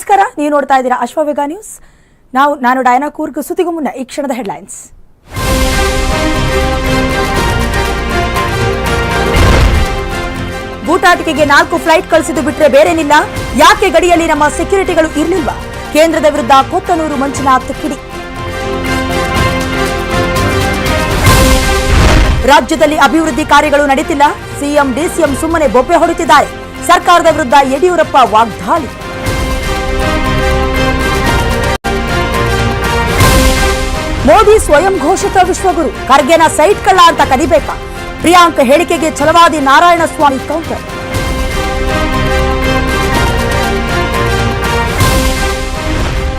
ನಮಸ್ಕಾರ. ನೀವು ನೋಡ್ತಾ ಇದ್ದೀರಾ ಅಶ್ವವೇಗ ನ್ಯೂಸ್. ನಾವು, ನಾನು ಡಯನಾ ಕೂರ್ಗ್. ಸುದ್ದಿಗೂ ಮುನ್ನ ಈ ಕ್ಷಣದ ಹೆಡ್ಲೈನ್ಸ್. ಬೂಟಾಟಿಕೆಗೆ ನಾಲ್ಕು ಫ್ಲೈಟ್ ಕಳಿಸಿದ್ದು ಬಿಟ್ಟರೆ ಬೇರೇನಿಲ್ಲ. ಯಾಕೆ ಗಡಿಯಲ್ಲಿ ನಮ್ಮ ಸೆಕ್ಯೂರಿಟಿಗಳು ಇರಲಿಲ್ವಾ ಕೇಂದ್ರದ ವಿರುದ್ಧ ಕೊತ್ತನೂರು ಮಂಜುನಾಥ್ ಕಿಡಿ. ರಾಜ್ಯದಲ್ಲಿ ಅಭಿವೃದ್ಧಿ ಕಾರ್ಯಗಳು ನಡೀತಿಲ್ಲ. ಸಿಎಂ, ಡಿಸಿಎಂ ಸುಮ್ಮನೆ ಬೊಬ್ಬೆ ಹೊಡೆತಿದ್ದಾರೆ. ಸರ್ಕಾರದ ವಿರುದ್ಧ ಯಡಿಯೂರಪ್ಪ ವಾಗ್ದಾಳಿ. ಮೋದಿ ಸ್ವಯಂ ಘೋಷಿತ ವಿಶ್ವಗುರು. ಖರ್ಗೆನ ಸೈಟ್ ಕಳ್ಳ ಅಂತ ಕರಿಬೇಕಾ. ಪ್ರಿಯಾಂಕ್ ಹೇಳಿಕೆಗೆ ಛಲವಾದಿ ನಾರಾಯಣಸ್ವಾಮಿ ಕೌಂಟರ್.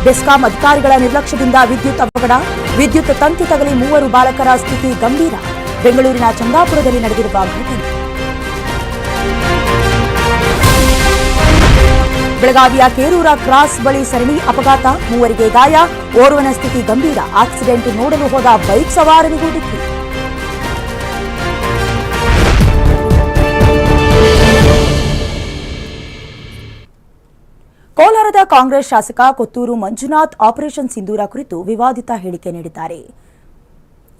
ಬೆಸ್ಕಾಂ ಅಧಿಕಾರಿಗಳ ನಿರ್ಲಕ್ಷ್ಯದಿಂದ ವಿದ್ಯುತ್ ಅವಘಡ. ವಿದ್ಯುತ್ ತಂತಿ ತಗಲಿ ಮೂವರು ಬಾಲಕರ ಸ್ಥಿತಿ ಗಂಭೀರ. ಬೆಂಗಳೂರಿನ ಚಂದಾಪುರದಲ್ಲಿ ನಡೆದಿರುವ ಘಟನೆ. ಬೆಳಗಾವಿಯ ಕೇರೂರ ಕ್ರಾಸ್ ಬಳಿ ಸರಣಿ ಅಪಘಾತ. ಮೂವರಿಗೆ ಗಾಯ. ಓರ್ವನ ಸ್ಥಿತಿ ಗಂಭೀರ. ಆಕ್ಸಿಡೆಂಟ್ ನೋಡಲು ಹೋದ ಬೈಕ್ ಸವಾರನಿಗೂ ಡಿಕ್ಕಿ ಕೋಲಾರದ ಕಾಂಗ್ರೆಸ್ ಶಾಸಕ ಕೊತ್ತೂರು ಮಂಜುನಾಥ್ ಆಪರೇಷನ್ ಸಿಂಧೂರ ಕುರಿತು ವಿವಾದಿತ ಹೇಳಿಕೆ ನೀಡಿದ್ದಾರೆ.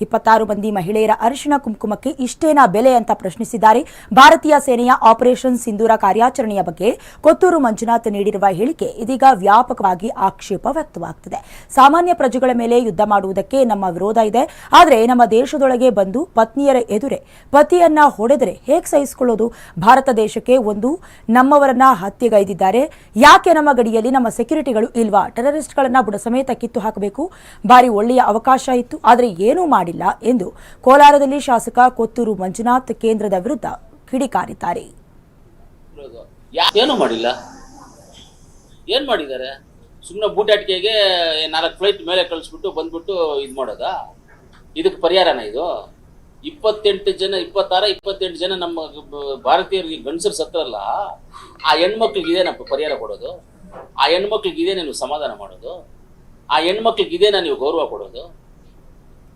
ಇಪ್ಪತ್ತಾರು ಮಂದಿ ಮಹಿಳೆಯರ ಅರಿಶಿಣ ಕುಂಕುಮಕ್ಕೆ ಇಷ್ಟೇನಾ ಬೆಲೆ ಅಂತ ಪ್ರಶ್ನಿಸಿದ್ದಾರೆ. ಭಾರತೀಯ ಸೇನೆಯ ಆಪರೇಷನ್ ಸಿಂಧೂರ ಕಾರ್ಯಾಚರಣೆಯ ಬಗ್ಗೆ ಕೊತ್ತೂರು ಮಂಜುನಾಥ್ ನೀಡಿರುವ ಹೇಳಿಕೆ ಇದೀಗ ವ್ಯಾಪಕವಾಗಿ ಆಕ್ಷೇಪ ವ್ಯಕ್ತವಾಗುತ್ತಿದೆ ಸಾಮಾನ್ಯ ಪ್ರಜೆಗಳ ಮೇಲೆ ಯುದ್ಧ ಮಾಡುವುದಕ್ಕೆ ನಮ್ಮ ವಿರೋಧ ಇದೆ. ಆದರೆ ನಮ್ಮ ದೇಶದೊಳಗೆ ಬಂದು ಪತ್ನಿಯರ ಎದುರೆ ಪತಿಯನ್ನ ಹೊಡೆದರೆ ಹೇಗೆ ಸಹಿಸಿಕೊಳ್ಳೋದು? ಭಾರತ ದೇಶಕ್ಕೆ ಒಂದು ನಮ್ಮವರನ್ನ ಹತ್ಯೆಗೈದಿದ್ದಾರೆ. ಯಾಕೆ ನಮ್ಮ ಗಡಿಯಲ್ಲಿ ನಮ್ಮ ಸೆಕ್ಯೂರಿಟಿಗಳು ಇಲ್ವಾ? ಟೆರರಿಸ್ಟ್ಗಳನ್ನ ಬುಡ ಸಮೇತ ಕಿತ್ತು ಹಾಕಬೇಕು. ಬಾರಿ ಒಳ್ಳೆಯ ಅವಕಾಶ ಇತ್ತು. ಆದರೆ ಏನೂ ಮಾಡಿಲ್ಲ ಎಂದು ಕೋಲಾರದಲ್ಲಿ ಶಾಸಕ ಕೊತ್ತೂರು ಮಂಜುನಾಥ್ ಕೇಂದ್ರದ ವಿರುದ್ಧ ಕಿಡಿಕಾರಿದ್ದಾರೆ. ಏನು ಮಾಡಿಲ್ಲ? ಏನು ಮಾಡಿದ್ದಾರೆ? ಸುಮ್ಮನೆ ಬೂಟಾಟಿಕೆಗೆ ನಾಲ್ಕು ಫ್ಲೈಟ್ ಮೇಲೆ ಕಳಿಸ್ಬಿಟ್ಟು ಬಂದ್ಬಿಟ್ಟು ಇದು ಮಾಡೋದಾ? ಇದಕ್ಕೆ ಪರಿಹಾರನ ಇದು? ಇಪ್ಪತ್ತೆಂಟು ಜನ, ಇಪ್ಪತ್ತಾರ, ಇಪ್ಪತ್ತೆಂಟು ಜನ ನಮ್ಮ ಭಾರತೀಯರಿಗೆ ಗಂಡಸರು ಸತ್ತರಲ್ಲ, ಆ ಹೆಣ್ಮಕ್ಳಿಗೆ ಇದೇನಪ್ಪ ಪರಿಹಾರ ಕೊಡೋದು? ಆ ಹೆಣ್ಮಕ್ಳಿಗೆ ಇದೇನೇ ನೀವು ಸಮಾಧಾನ ಮಾಡೋದು? ಆ ಹೆಣ್ಮಕ್ಳಿಗೆ ಇದೇನಾ ನೀವು ಗೌರವ ಕೊಡೋದು?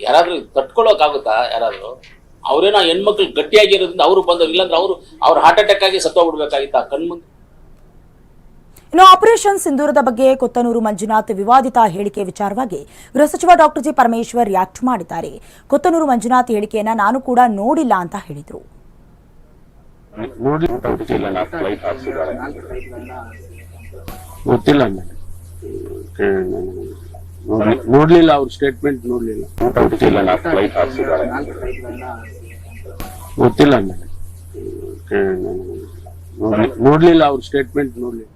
ಯಾರಾದ್ರೂ ತಟ್ಕೊಳ್ಳೋಕಾಗುತ್ತಾ ಯಾರಾದ್ರೂ? ಅವ್ರೇನೋ ಹೆಣ್ಮಕ್ಳು ಗಟ್ಟಿಯಾಗಿರೋದ್ರಿಂದ ಅವರು ಬಂದವ್ರು ಇಲ್ಲಾಂದ್ರೆ ಅವರು ಅವ್ರ ಹಾರ್ಟ್ ಅಟ್ಯಾಕ್ ಆಗಿ ಸತ್ತೋಗ್ಬಿಡ್ಬೇಕಾಗಿತ್ತ ಕಣ್ಮುಂದೆ ಇನ್ನು ಆಪರೇಷನ್ ಸಿಂಧೂರದ ಬಗ್ಗೆ ಕೊತ್ತನೂರು ಮಂಜುನಾಥ್ ವಿವಾದಿತ ಹೇಳಿಕೆ ವಿಚಾರವಾಗಿ ಗೃಹ ಸಚಿವ ಡಾಕ್ಟರ್ ಜಿ ಪರಮೇಶ್ವರ್ ರಿಯಾಕ್ಟ್ ಮಾಡಿದ್ದಾರೆ. ಕೊತ್ತನೂರು ಮಂಜುನಾಥ್ ಹೇಳಿಕೆಯನ್ನ ನಾನು ಕೂಡ ನೋಡಿಲ್ಲ ಅಂತ ಹೇಳಿದ್ರು. ಗೊತ್ತಿಲ್ಲ ನೋಡ್ಲಿಲ್ಲ ಅವ್ರ ಸ್ಟೇಟ್ಮೆಂಟ್ ನೋಡ್ಲಿಲ್ಲ. ಗೊತ್ತಿಲ್ಲ ನೋಡ್ಲಿಲ್ಲ ಅವ್ರ ಸ್ಟೇಟ್ಮೆಂಟ್ ನೋಡ್ಲಿಲ್ಲ.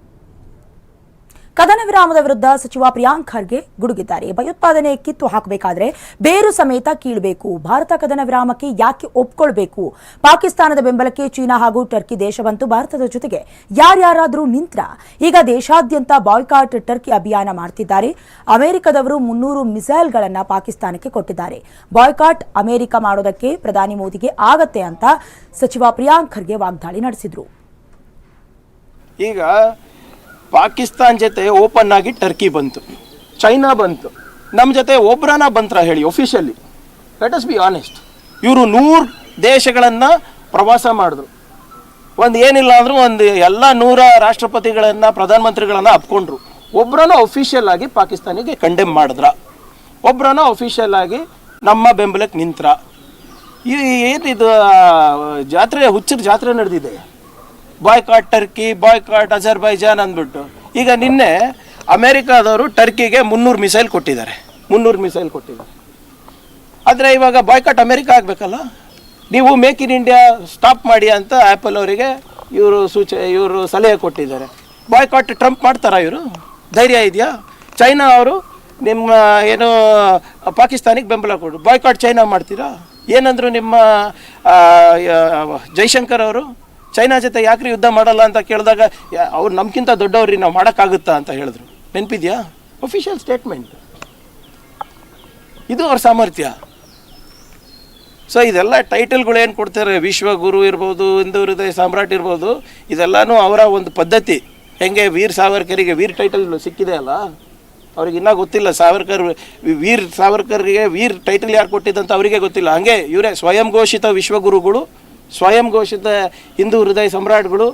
ಕದನ ವಿರಾಮದ ವಿರುದ್ಧ ಸಚಿವ ಪ್ರಿಯಾಂಕ್ ಖರ್ಗೆ ಗುಡುಗಿದ್ದಾರೆ. ಭಯೋತ್ಪಾದನೆ ಕಿತ್ತು ಹಾಕಬೇಕಾದ್ರೆ ಬೇರು ಸಮೇತ ಕೀಳಬೇಕು. ಭಾರತ ಕದನ ವಿರಾಮಕ್ಕೆ ಯಾಕೆ ಒಪ್ಕೊಳ್ಬೇಕು? ಪಾಕಿಸ್ತಾನದ ಬೆಂಬಲಕ್ಕೆ ಚೀನಾ ಹಾಗೂ ಟರ್ಕಿ ದೇಶವಂತೂ ಭಾರತದ ಜೊತೆಗೆ ಯಾರ್ಯಾರಾದರೂ ನಿಂತ್ರ ಈಗ ದೇಶಾದ್ಯಂತ ಬಾಯ್ಕಾಟ್ ಟರ್ಕಿ ಅಭಿಯಾನ ಮಾಡ್ತಿದ್ದಾರೆ. ಅಮೆರಿಕದವರು ಮುನ್ನೂರು ಮಿಸೈಲ್ಗಳನ್ನು ಪಾಕಿಸ್ತಾನಕ್ಕೆ ಕೊಟ್ಟಿದ್ದಾರೆ. ಬಾಯ್ಕಾಟ್ ಅಮೆರಿಕ ಮಾಡೋದಕ್ಕೆ ಪ್ರಧಾನಿ ಮೋದಿಗೆ ಆಗತ್ತೆ ಅಂತ ಸಚಿವ ಪ್ರಿಯಾಂಕ್ ಖರ್ಗೆ ವಾಗ್ದಾಳಿ ನಡೆಸಿದರು. ಈಗ ಪಾಕಿಸ್ತಾನ್ ಜೊತೆ ಓಪನ್ ಆಗಿ ಟರ್ಕಿ ಬಂತು. ಚೈನಾ ಬಂತು. ನಮ್ಮ ಜೊತೆ ಒಬ್ರಾನ ಬಂತ್ರ ಹೇಳಿ officially let us be honest ಇವರು ನೂರು ದೇಶಗಳನ್ನು ಪ್ರವಾಸ ಮಾಡಿದ್ರು. ಒಂದು ಏನಿಲ್ಲ ಅಂದರೂ ಒಂದು ಎಲ್ಲ ನೂರ ರಾಷ್ಟ್ರಪತಿಗಳನ್ನು, ಪ್ರಧಾನಮಂತ್ರಿಗಳನ್ನು ಅಪ್ಕೊಂಡ್ರು. ಒಬ್ಬರನ್ನ ಅಫಿಷಿಯಲ್ ಆಗಿ ಪಾಕಿಸ್ತಾನಿಗೆ ಕಂಡೆಮ್ ಮಾಡಿದ್ರ. ಒಬ್ರನ ಒಫಿಷಿಯಲ್ ಆಗಿ ನಮ್ಮ ಬೆಂಬಲಕ್ಕೆ ನಿಂತ್ರ. ಈ ಏನಿದು ಜಾತ್ರೆ, ಹುಚ್ಚರ ಜಾತ್ರೆ ನಡೆದಿದೆ. ಬಾಯ್ಕಾಟ್ ಟರ್ಕಿ ಬಾಯ್ಕಾಟ್ ಅಜರ್ಬೈಜಾನ್ ಅಂದ್ಬಿಟ್ಟು. ಈಗ ನಿನ್ನೆ ಅಮೆರಿಕಾದವರು ಟರ್ಕಿಗೆ ಮುನ್ನೂರು ಮಿಸೈಲ್ ಕೊಟ್ಟಿದ್ದಾರೆ. ಮುನ್ನೂರು ಮಿಸೈಲ್ ಕೊಟ್ಟಿದ್ದಾರೆ. ಆದರೆ ಇವಾಗ ಬಾಯ್ಕಾಟ್ ಅಮೆರಿಕ ಆಗಬೇಕಲ್ಲ? ನೀವು ಮೇಕ್ ಇನ್ ಇಂಡಿಯಾ ಸ್ಟಾಪ್ ಮಾಡಿ ಅಂತ ಆ್ಯಪಲ್ ಅವರಿಗೆ ಇವರು ಸೂಚ, ಇವರು ಸಲಹೆ ಕೊಟ್ಟಿದ್ದಾರೆ. ಬಾಯ್ಕಾಟ್ ಟ್ರಂಪ್ ಮಾಡ್ತಾರಾ ಇವರು? ಧೈರ್ಯ ಇದೆಯಾ? ಚೈನಾ ಅವರು ನಿಮ್ಮ ಏನು, ಪಾಕಿಸ್ತಾನಿಗೆ ಬೆಂಬಲ ಕೊಡು. ಬಾಯ್ಕಾಟ್ ಚೈನಾ ಮಾಡ್ತೀರಾ? ಏನಂದರು ನಿಮ್ಮ ಜೈಶಂಕರ್ ಅವರು? ಚೈನಾ ಜೊತೆ ಯಾಕ್ರಿ ಯುದ್ಧ ಮಾಡಲ್ಲ ಅಂತ ಕೇಳಿದಾಗ ಅವ್ರು ನಮ್ಗಿಂತ ದೊಡ್ಡವ್ರಿ, ನಾವು ಮಾಡೋಕ್ಕಾಗುತ್ತಾ ಅಂತ ಹೇಳಿದ್ರು. ನೆನಪಿದ್ಯಾ? ಒಫಿಷಿಯಲ್ ಸ್ಟೇಟ್ಮೆಂಟ್ ಇದು ಅವ್ರ ಸಾಮರ್ಥ್ಯ. ಸೊ ಇದೆಲ್ಲ ಟೈಟಲ್ಗಳು ಏನು ಕೊಡ್ತಾರೆ? ವಿಶ್ವಗುರು ಇರ್ಬೋದು, ಹಿಂದೂ ಹೃದಯ ಸಾಮ್ರಾಟ್ ಇರ್ಬೋದು, ಇದೆಲ್ಲನೂ ಅವರ ಒಂದು ಪದ್ಧತಿ. ಹೆಂಗೆ ವೀರ್ ಸಾವರ್ಕರಿಗೆ ವೀರ್ ಟೈಟಲ್ ಸಿಕ್ಕಿದೆ ಅಲ್ಲ? ಅವ್ರಿಗೆ ಇನ್ನೂ ಗೊತ್ತಿಲ್ಲ. ಸಾವರ್ಕರ್, ವೀರ್ ಸಾವರ್ಕರ್ಗೆ ವೀರ್ ಟೈಟಲ್ ಯಾರು ಕೊಟ್ಟಿದ್ದಂತ ಅವರಿಗೆ ಗೊತ್ತಿಲ್ಲ. ಹಂಗೆ ಇವರೇ ಸ್ವಯಂ ಘೋಷಿತ ವಿಶ್ವಗುರುಗಳು ಸ್ವಯಂ ಘೋಷಿತ ಹಿಂದೂ ಹೃದಯ ಸಮ್ರಾಟ್ಗಳು,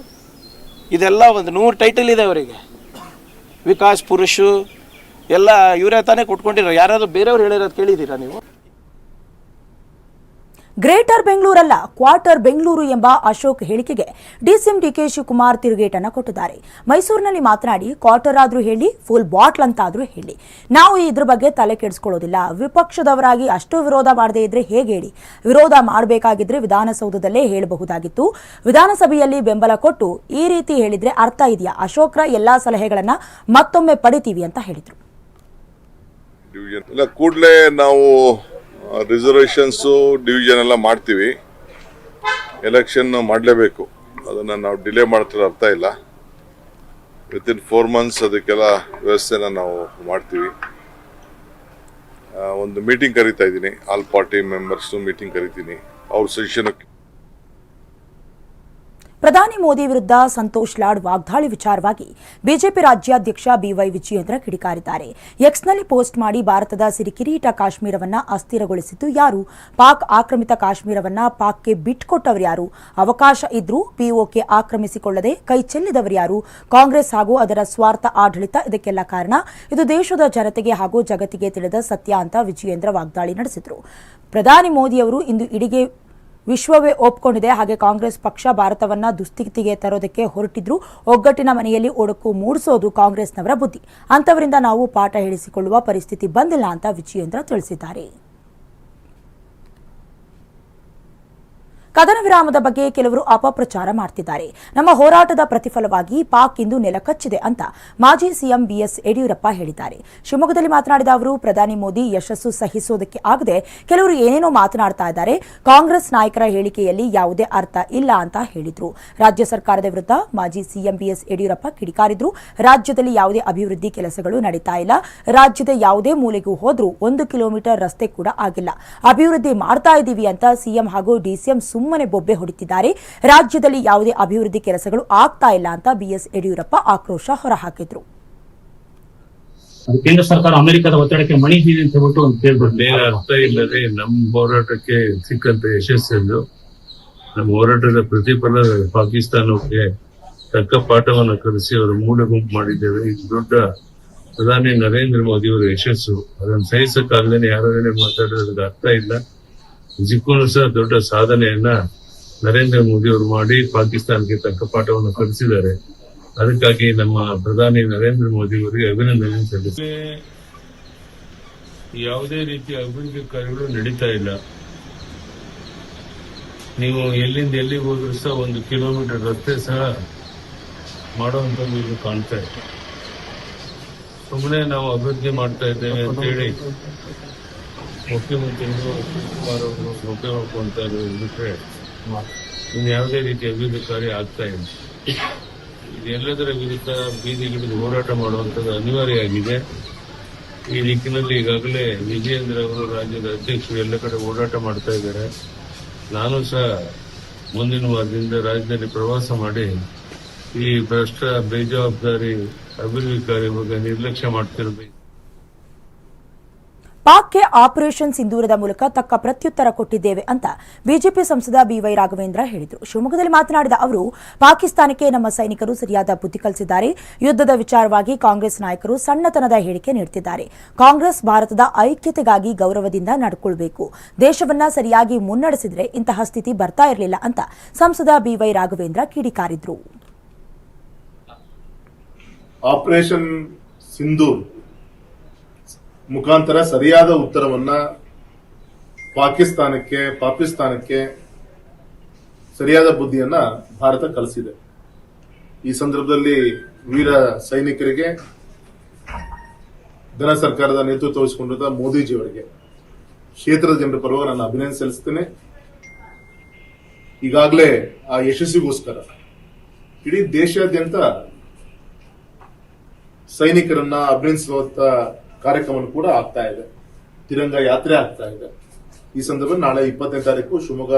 ಇದೆಲ್ಲ ಒಂದು ನೂರು ಟೈಟಲ್ ಇದೆ ಅವರಿಗೆ. ವಿಕಾಸ್ ಪುರುಷು, ಎಲ್ಲ ಇವರೇ ತಾನೇ ಕೊಟ್ಕೊಂಡಿರೋ ಯಾರಾದರೂ ಬೇರೆಯವ್ರು ಹೇಳಿರೋದು ಕೇಳಿದ್ದೀರಾ ನೀವು? ಗ್ರೇಟರ್ ಬೆಂಗಳೂರಲ್ಲ, ಕ್ವಾರ್ಟರ್ ಬೆಂಗಳೂರು ಎಂಬ ಅಶೋಕ್ ಹೇಳಿಕೆಗೆ ಡಿಸಿಎಂ ಡಿಕೆ ಶಿವಕುಮಾರ್ ತಿರುಗೇಟನ್ನು ಕೊಟ್ಟಿದ್ದಾರೆ. ಮೈಸೂರಿನಲ್ಲಿ ಮಾತನಾಡಿ, ಕ್ವಾರ್ಟರ್ ಆದರೂ ಹೇಳಿ ಫುಲ್ ಬಾಟ್ಲ್ ಅಂತಾದರೂ ಹೇಳಿ. ನಾವು ಇದ್ರ ಬಗ್ಗೆ ತಲೆ ಕೆಡಿಸ್ಕೊಳ್ಳೋದಿಲ್ಲ. ವಿಪಕ್ಷದವರಾಗಿ ಅಷ್ಟು ವಿರೋಧ ಮಾಡದೇ ಇದ್ರೆ ಹೇಗೆ ಹೇಳಿ? ವಿರೋಧ ಮಾಡಬೇಕಾಗಿದ್ರೆ ವಿಧಾನಸೌಧದಲ್ಲೇ ಹೇಳಬಹುದಾಗಿತ್ತು. ವಿಧಾನಸಭೆಯಲ್ಲಿ ಬೆಂಬಲ ಕೊಟ್ಟು ಈ ರೀತಿ ಹೇಳಿದ್ರೆ ಅರ್ಥ ಇದೆಯಾ? ಅಶೋಕ್ರ ಎಲ್ಲಾ ಸಲಹೆಗಳನ್ನ ಮತ್ತೊಮ್ಮೆ ಪಡಿತೀವಿ ಅಂತ ಹೇಳಿದರು. ಕೂಡಲೇ ನಾವು ರಿಸರ್ವೇಷನ್ಸು ಡಿವಿಷನ್ ಎಲ್ಲ ಮಾಡ್ತೀವಿ. ಎಲೆಕ್ಷನ್ ಮಾಡಲೇಬೇಕು. ಅದನ್ನು ನಾವು ಡಿಲೇ ಮಾಡ್ತಿರೋ ಅರ್ಥ ಇಲ್ಲ. ವಿತಿನ್ ಫೋರ್ ಮಂತ್ಸ್ ಅದಕ್ಕೆಲ್ಲ ವ್ಯವಸ್ಥೆನ ನಾವು ಮಾಡ್ತೀವಿ. ಒಂದು ಮೀಟಿಂಗ್ ಕರಿತಾ ಇದ್ದೀನಿ. ಆಲ್ ಪಾರ್ಟಿ ಮೆಂಬರ್ಸು ಮೀಟಿಂಗ್ ಕರಿತೀನಿ. ಅವ್ರ ಸಜೆಷನ್ ಪ್ರಧಾನಿ ಮೋದಿ ವಿರುದ್ಧ ಸಂತೋಷ್ ಲಾಡ್ ವಾಗ್ದಾಳಿ ವಿಚಾರವಾಗಿ ಬಿಜೆಪಿ ರಾಜ್ಯಾಧ್ಯಕ್ಷ ಬಿವೈ ವಿಜಯೇಂದ್ರ ಕಿಡಿಕಾರಿದ್ದಾರೆ. ಎಕ್ಸ್ನಲ್ಲಿ ಪೋಸ್ಟ್ ಮಾಡಿ ಭಾರತದ ಸಿರಿಕಿರೀಟ ಕಾಶ್ಮೀರವನ್ನ ಅಸ್ಥಿರಗೊಳಿಸಿದ್ದು ಯಾರು? ಪಾಕ್ ಆಕ್ರಮಿತ ಕಾಶ್ಮೀರವನ್ನ ಪಾಕ್ಗೆ ಬಿಟ್ಕೊಟ್ಟವರು ಯಾರು? ಅವಕಾಶ ಇದ್ರೂ ಪಿಒಕೆ ಆಕ್ರಮಿಸಿಕೊಳ್ಳದೆ ಕೈ ಚೆಲ್ಲಿದವರು ಯಾರು? ಕಾಂಗ್ರೆಸ್ ಹಾಗೂ ಅದರ ಸ್ವಾರ್ಥ ಆಡಳಿತ ಇದಕ್ಕೆಲ್ಲ ಕಾರಣ? ಇದು ದೇಶದ ಜನತೆಗೆ ಹಾಗೂ ಜಗತ್ತಿಗೆ ತಿಳಿದ ಸತ್ಯ ಅಂತ ವಿಜಯೇಂದ್ರ ವಾಗ್ದಾಳಿ ನಡೆಸಿದರು. ಪ್ರಧಾನಿ ಮೋದಿಯವರು ಇಂದು ಇಡಿಗೆ ವಿಶ್ವವೇ ಒಪ್ಕೊಂಡಿದೆ. ಹಾಗೆ ಕಾಂಗ್ರೆಸ್ ಪಕ್ಷ ಭಾರತವನ್ನ ದುಸ್ಥಿತಿಗೆ ತರೋದಕ್ಕೆ ಹೊರಟಿದ್ರು. ಒಗ್ಗಟ್ಟಿನ ಮನೆಯಲ್ಲಿ ಒಡಕು ಮೂಡಿಸೋದು ಕಾಂಗ್ರೆಸ್ನವರ ಬುದ್ಧಿ. ಅಂತವರಿಂದ ನಾವು ಪಾಠ ಹೇಳಿಸಿಕೊಳ್ಳುವ ಪರಿಸ್ಥಿತಿ ಬಂದಿಲ್ಲ ಅಂತ ವಿಜಯೇಂದ್ರ ತಿಳಿಸಿದ್ದಾರೆ. ಕದನ ವಿರಾಮದ ಬಗ್ಗೆ ಕೆಲವರು ಅಪಪ್ರಚಾರ ಮಾಡ್ತಿದ್ದಾರೆ. ನಮ್ಮ ಹೋರಾಟದ ಪ್ರತಿಫಲವಾಗಿ ಪಾಕ್ ಇಂದು ನೆಲಕಚ್ಚಿದೆ ಅಂತ ಮಾಜಿ ಸಿಎಂ ಬಿಎಸ್ ಯಡಿಯೂರಪ್ಪ ಹೇಳಿದ್ದಾರೆ. ಶಿವಮೊಗ್ಗದಲ್ಲಿ ಮಾತನಾಡಿದ ಅವರು, ಪ್ರಧಾನಿ ಮೋದಿ ಯಶಸ್ಸು ಸಹಿಸೋದಕ್ಕೆ ಆಗದೆ ಕೆಲವರು ಏನೇನೋ ಮಾತನಾಡ್ತಾ ಇದ್ದಾರೆ. ಕಾಂಗ್ರೆಸ್ ನಾಯಕರ ಹೇಳಿಕೆಯಲ್ಲಿ ಯಾವುದೇ ಅರ್ಥ ಇಲ್ಲ ಅಂತ ಹೇಳಿದ್ರು. ರಾಜ್ಯ ಸರ್ಕಾರದ ವಿರುದ್ಧ ಮಾಜಿ ಸಿಎಂ ಬಿಎಸ್ ಯಡಿಯೂರಪ್ಪ ಕಿಡಿಕಾರಿದ್ರು. ರಾಜ್ಯದಲ್ಲಿ ಯಾವುದೇ ಅಭಿವೃದ್ಧಿ ಕೆಲಸಗಳು ನಡೀತಾ ಇಲ್ಲ. ರಾಜ್ಯದ ಯಾವುದೇ ಮೂಲೆಗೂ ಹೋದ್ರೂ ಒಂದು ಕಿಲೋಮೀಟರ್ ರಸ್ತೆ ಕೂಡ ಆಗಿಲ್ಲ. ಅಭಿವೃದ್ಧಿ ಮಾಡ್ತಾ ಇದ್ದೀವಿ ಅಂತ ಸಿಎಂ ಹಾಗೂ ಡಿಸಿಎಂ ಸುಮ್ಮನೆ ಬೊಬ್ಬೆ ಹೊಡಿತಿದ್ದಾರೆ. ರಾಜ್ಯದಲ್ಲಿ ಯಾವುದೇ ಅಭಿವೃದ್ಧಿ ಕೆಲಸಗಳು ಆಗ್ತಾ ಇಲ್ಲ ಅಂತ ಬಿಎಸ್ ಯಡಿಯೂರಪ್ಪ ಆಕ್ರೋಶ ಹೊರಹಾಕಿದ್ರು. ಅದು ಕೇಂದ್ರ ಸರ್ಕಾರ ಅಮೆರಿಕದ ಒತ್ತಡಕ್ಕೆ ಮಣಿದಿದೆ ಅಂತ ಹೇಳ್ಬಿಟ್ಟು ಒಂದು ಕೇಳ್ಬಿಟ್ಟು ಬೇರೆ ಅರ್ಥ ಇಲ್ಲದೆ ನಮ್ಮ ಹೋರಾಟಕ್ಕೆ ಸಿಕ್ಕಂತ ಯಶಸ್ಸನ್ನು ನಮ್ಮ ಹೋರಾಟದ ಪ್ರತಿಫಲ ಪಾಕಿಸ್ತಾನಕ್ಕೆ ತಕ್ಕ ಪಾಠವನ್ನು ಕಲಿಸಿ ಅವರು ಮೂಲ ಗುಂಪು ಮಾಡಿದ್ದೇವೆ. ಇದು ದೊಡ್ಡ ಪ್ರಧಾನಿ ನರೇಂದ್ರ ಮೋದಿ ಅವರ ಯಶಸ್ಸು. ಅದನ್ನು ಸಹಿಸಕ್ಕಾಗದೇನೆ ಯಾರೇ ಮಾತಾಡೋದಕ್ಕೆ ಅರ್ಥ ಇಲ್ಲ. ನಿಜಕ್ಕೂ ಸಹ ದೊಡ್ಡ ಸಾಧನೆಯನ್ನ ನರೇಂದ್ರ ಮೋದಿ ಅವರು ಮಾಡಿ ಪಾಕಿಸ್ತಾನಕ್ಕೆ ತಕ್ಕ ಪಾಠವನ್ನು ಕಲಿಸಿದ್ದಾರೆ. ಅದಕ್ಕಾಗಿ ನಮ್ಮ ಪ್ರಧಾನಿ ನರೇಂದ್ರ ಮೋದಿ ಅವರಿಗೆ ಅಭಿನಂದನೆ ಸಲ್ಲಿಸ್ತೇನೆ. ಯಾವುದೇ ರೀತಿಯ ಅಭಿವೃದ್ಧಿ ಕಾರ್ಯಗಳು ನಡೀತಾ ಇಲ್ಲ. ನೀವು ಎಲ್ಲಿಂದ ಎಲ್ಲಿ ಹೋದ್ರೂ ಸಹ ಒಂದು ಕಿಲೋಮೀಟರ್ ರಸ್ತೆ ಸಹ ಮಾಡುವಂಥದ್ದು ಇದು ಕಾಣ್ತಾ ಇದೆ. ಸುಮ್ಮನೆ ನಾವು ಅಭಿವೃದ್ಧಿ ಮಾಡ್ತಾ ಇದ್ದೇವೆ ಅಂತೇಳಿ ಮುಖ್ಯಮಂತ್ರಿಗಳು ಶಿವಕುಮಾರ್ ಅವರು ಬಿಟ್ರೆ ಇನ್ನು ಯಾವುದೇ ರೀತಿ ಅಭಿವೃದ್ಧಿ ಕಾರ್ಯ ಆಗ್ತಾ ಇಲ್ಲ ಇದೆಲ್ಲದರ ವಿರುದ್ಧ ಬೀದಿಗಿಳಿದು ಹೋರಾಟ ಮಾಡುವಂಥದ್ದು ಅನಿವಾರ್ಯ ಆಗಿದೆ ಈ ದಿಕ್ಕಿನಲ್ಲಿ ಈಗಾಗಲೇ ವಿಜಯೇಂದ್ರ ಅವರು ರಾಜ್ಯದ ಅಧ್ಯಕ್ಷರು ಎಲ್ಲ ಕಡೆ ಹೋರಾಟ ಮಾಡ್ತಾ ಇದ್ದಾರೆ. ನಾನು ಸಹ ಮುಂದಿನ ವಾರದಿಂದ ರಾಜ್ಯದಲ್ಲಿ ಪ್ರವಾಸ ಮಾಡಿ ಈ ಭ್ರಷ್ಟ, ಬೇಜವಾಬ್ದಾರಿ, ಅಭಿವೃದ್ಧಿ ಕಾರ್ಯ ಬಗ್ಗೆ ನಿರ್ಲಕ್ಷ್ಯ ಮಾಡ್ತಿರಬೇಕು. ಪಾಕ್ಗೆ ಆಪರೇಷನ್ ಸಿಂಧೂರದ ಮೂಲಕ ತಕ್ಕ ಪ್ರತ್ಯುತ್ತರ ಕೊಟ್ಟಿದ್ದೇವೆ ಅಂತ ಬಿಜೆಪಿ ಸಂಸದ ಬಿವೈ ರಾಘವೇಂದ್ರ ಹೇಳಿದರು. ಶಿವಮೊಗ್ಗದಲ್ಲಿ ಮಾತನಾಡಿದ ಅವರು, ಪಾಕಿಸ್ತಾನಕ್ಕೆ ನಮ್ಮ ಸೈನಿಕರು ಸರಿಯಾದ ಬುದ್ಧಿ ಕಲಿಸಿದ್ದಾರೆ. ಯುದ್ಧದ ವಿಚಾರವಾಗಿ ಕಾಂಗ್ರೆಸ್ ನಾಯಕರು ಸಣ್ಣತನದ ಹೇಳಿಕೆ ನೀಡುತ್ತಿದ್ದಾರೆ. ಕಾಂಗ್ರೆಸ್ ಭಾರತದ ಐಕ್ಯತೆಗಾಗಿ ಗೌರವದಿಂದ ನಡ್ಕೊಳ್ಬೇಕು. ದೇಶವನ್ನ ಸರಿಯಾಗಿ ಮುನ್ನಡೆಸಿದ್ರೆ ಇಂತಹ ಸ್ಥಿತಿ ಬರ್ತಾ ಇರಲಿಲ್ಲ ಅಂತ ಸಂಸದ ಬಿವೈ ರಾಘವೇಂದ್ರ ಕಿಡಿಕಾರಿದ್ರು. ಆಪರೇಷನ್ ಸಿಂಧೂರ್ ಮುಖಾಂತರ ಸರಿಯಾದ ಉತ್ತರವನ್ನ ಪಾಕಿಸ್ತಾನಕ್ಕೆ ಪಾಕಿಸ್ತಾನಕ್ಕೆ ಸರಿಯಾದ ಬುದ್ಧಿಯನ್ನ ಭಾರತ ಕಲಿಸಿದೆ. ಈ ಸಂದರ್ಭದಲ್ಲಿ ವೀರ ಸೈನಿಕರಿಗೆ, ಧನ ಸರ್ಕಾರದ ನೇತೃತ್ವ ವಹಿಸಿಕೊಂಡಿದ್ದ ಮೋದಿಜಿಯವರಿಗೆ, ಕ್ಷೇತ್ರದ ಜನರ ಪರವಾಗಿ ನಾನು ಅಭಿನಂದನೆ ಸಲ್ಲಿಸ್ತೇನೆ ಈಗಾಗಲೇ ಆ ಯಶಸ್ಸಿಗೋಸ್ಕರ ಇಡೀ ದೇಶಾದ್ಯಂತ ಸೈನಿಕರನ್ನ ಅಭಿನಂದಿಸುವಂತ ಕಾರ್ಯಕ್ರಮ ಕೂಡ ಆಗ್ತಾ ಇದೆ. ತಿರಂಗ ಯಾತ್ರೆ ಆಗ್ತಾ ಇದೆ. ಈ ಸಂದರ್ಭ ನಾಳೆ ಇಪ್ಪತ್ತನೇ ತಾರೀಕು ಶಿವಮೊಗ್ಗ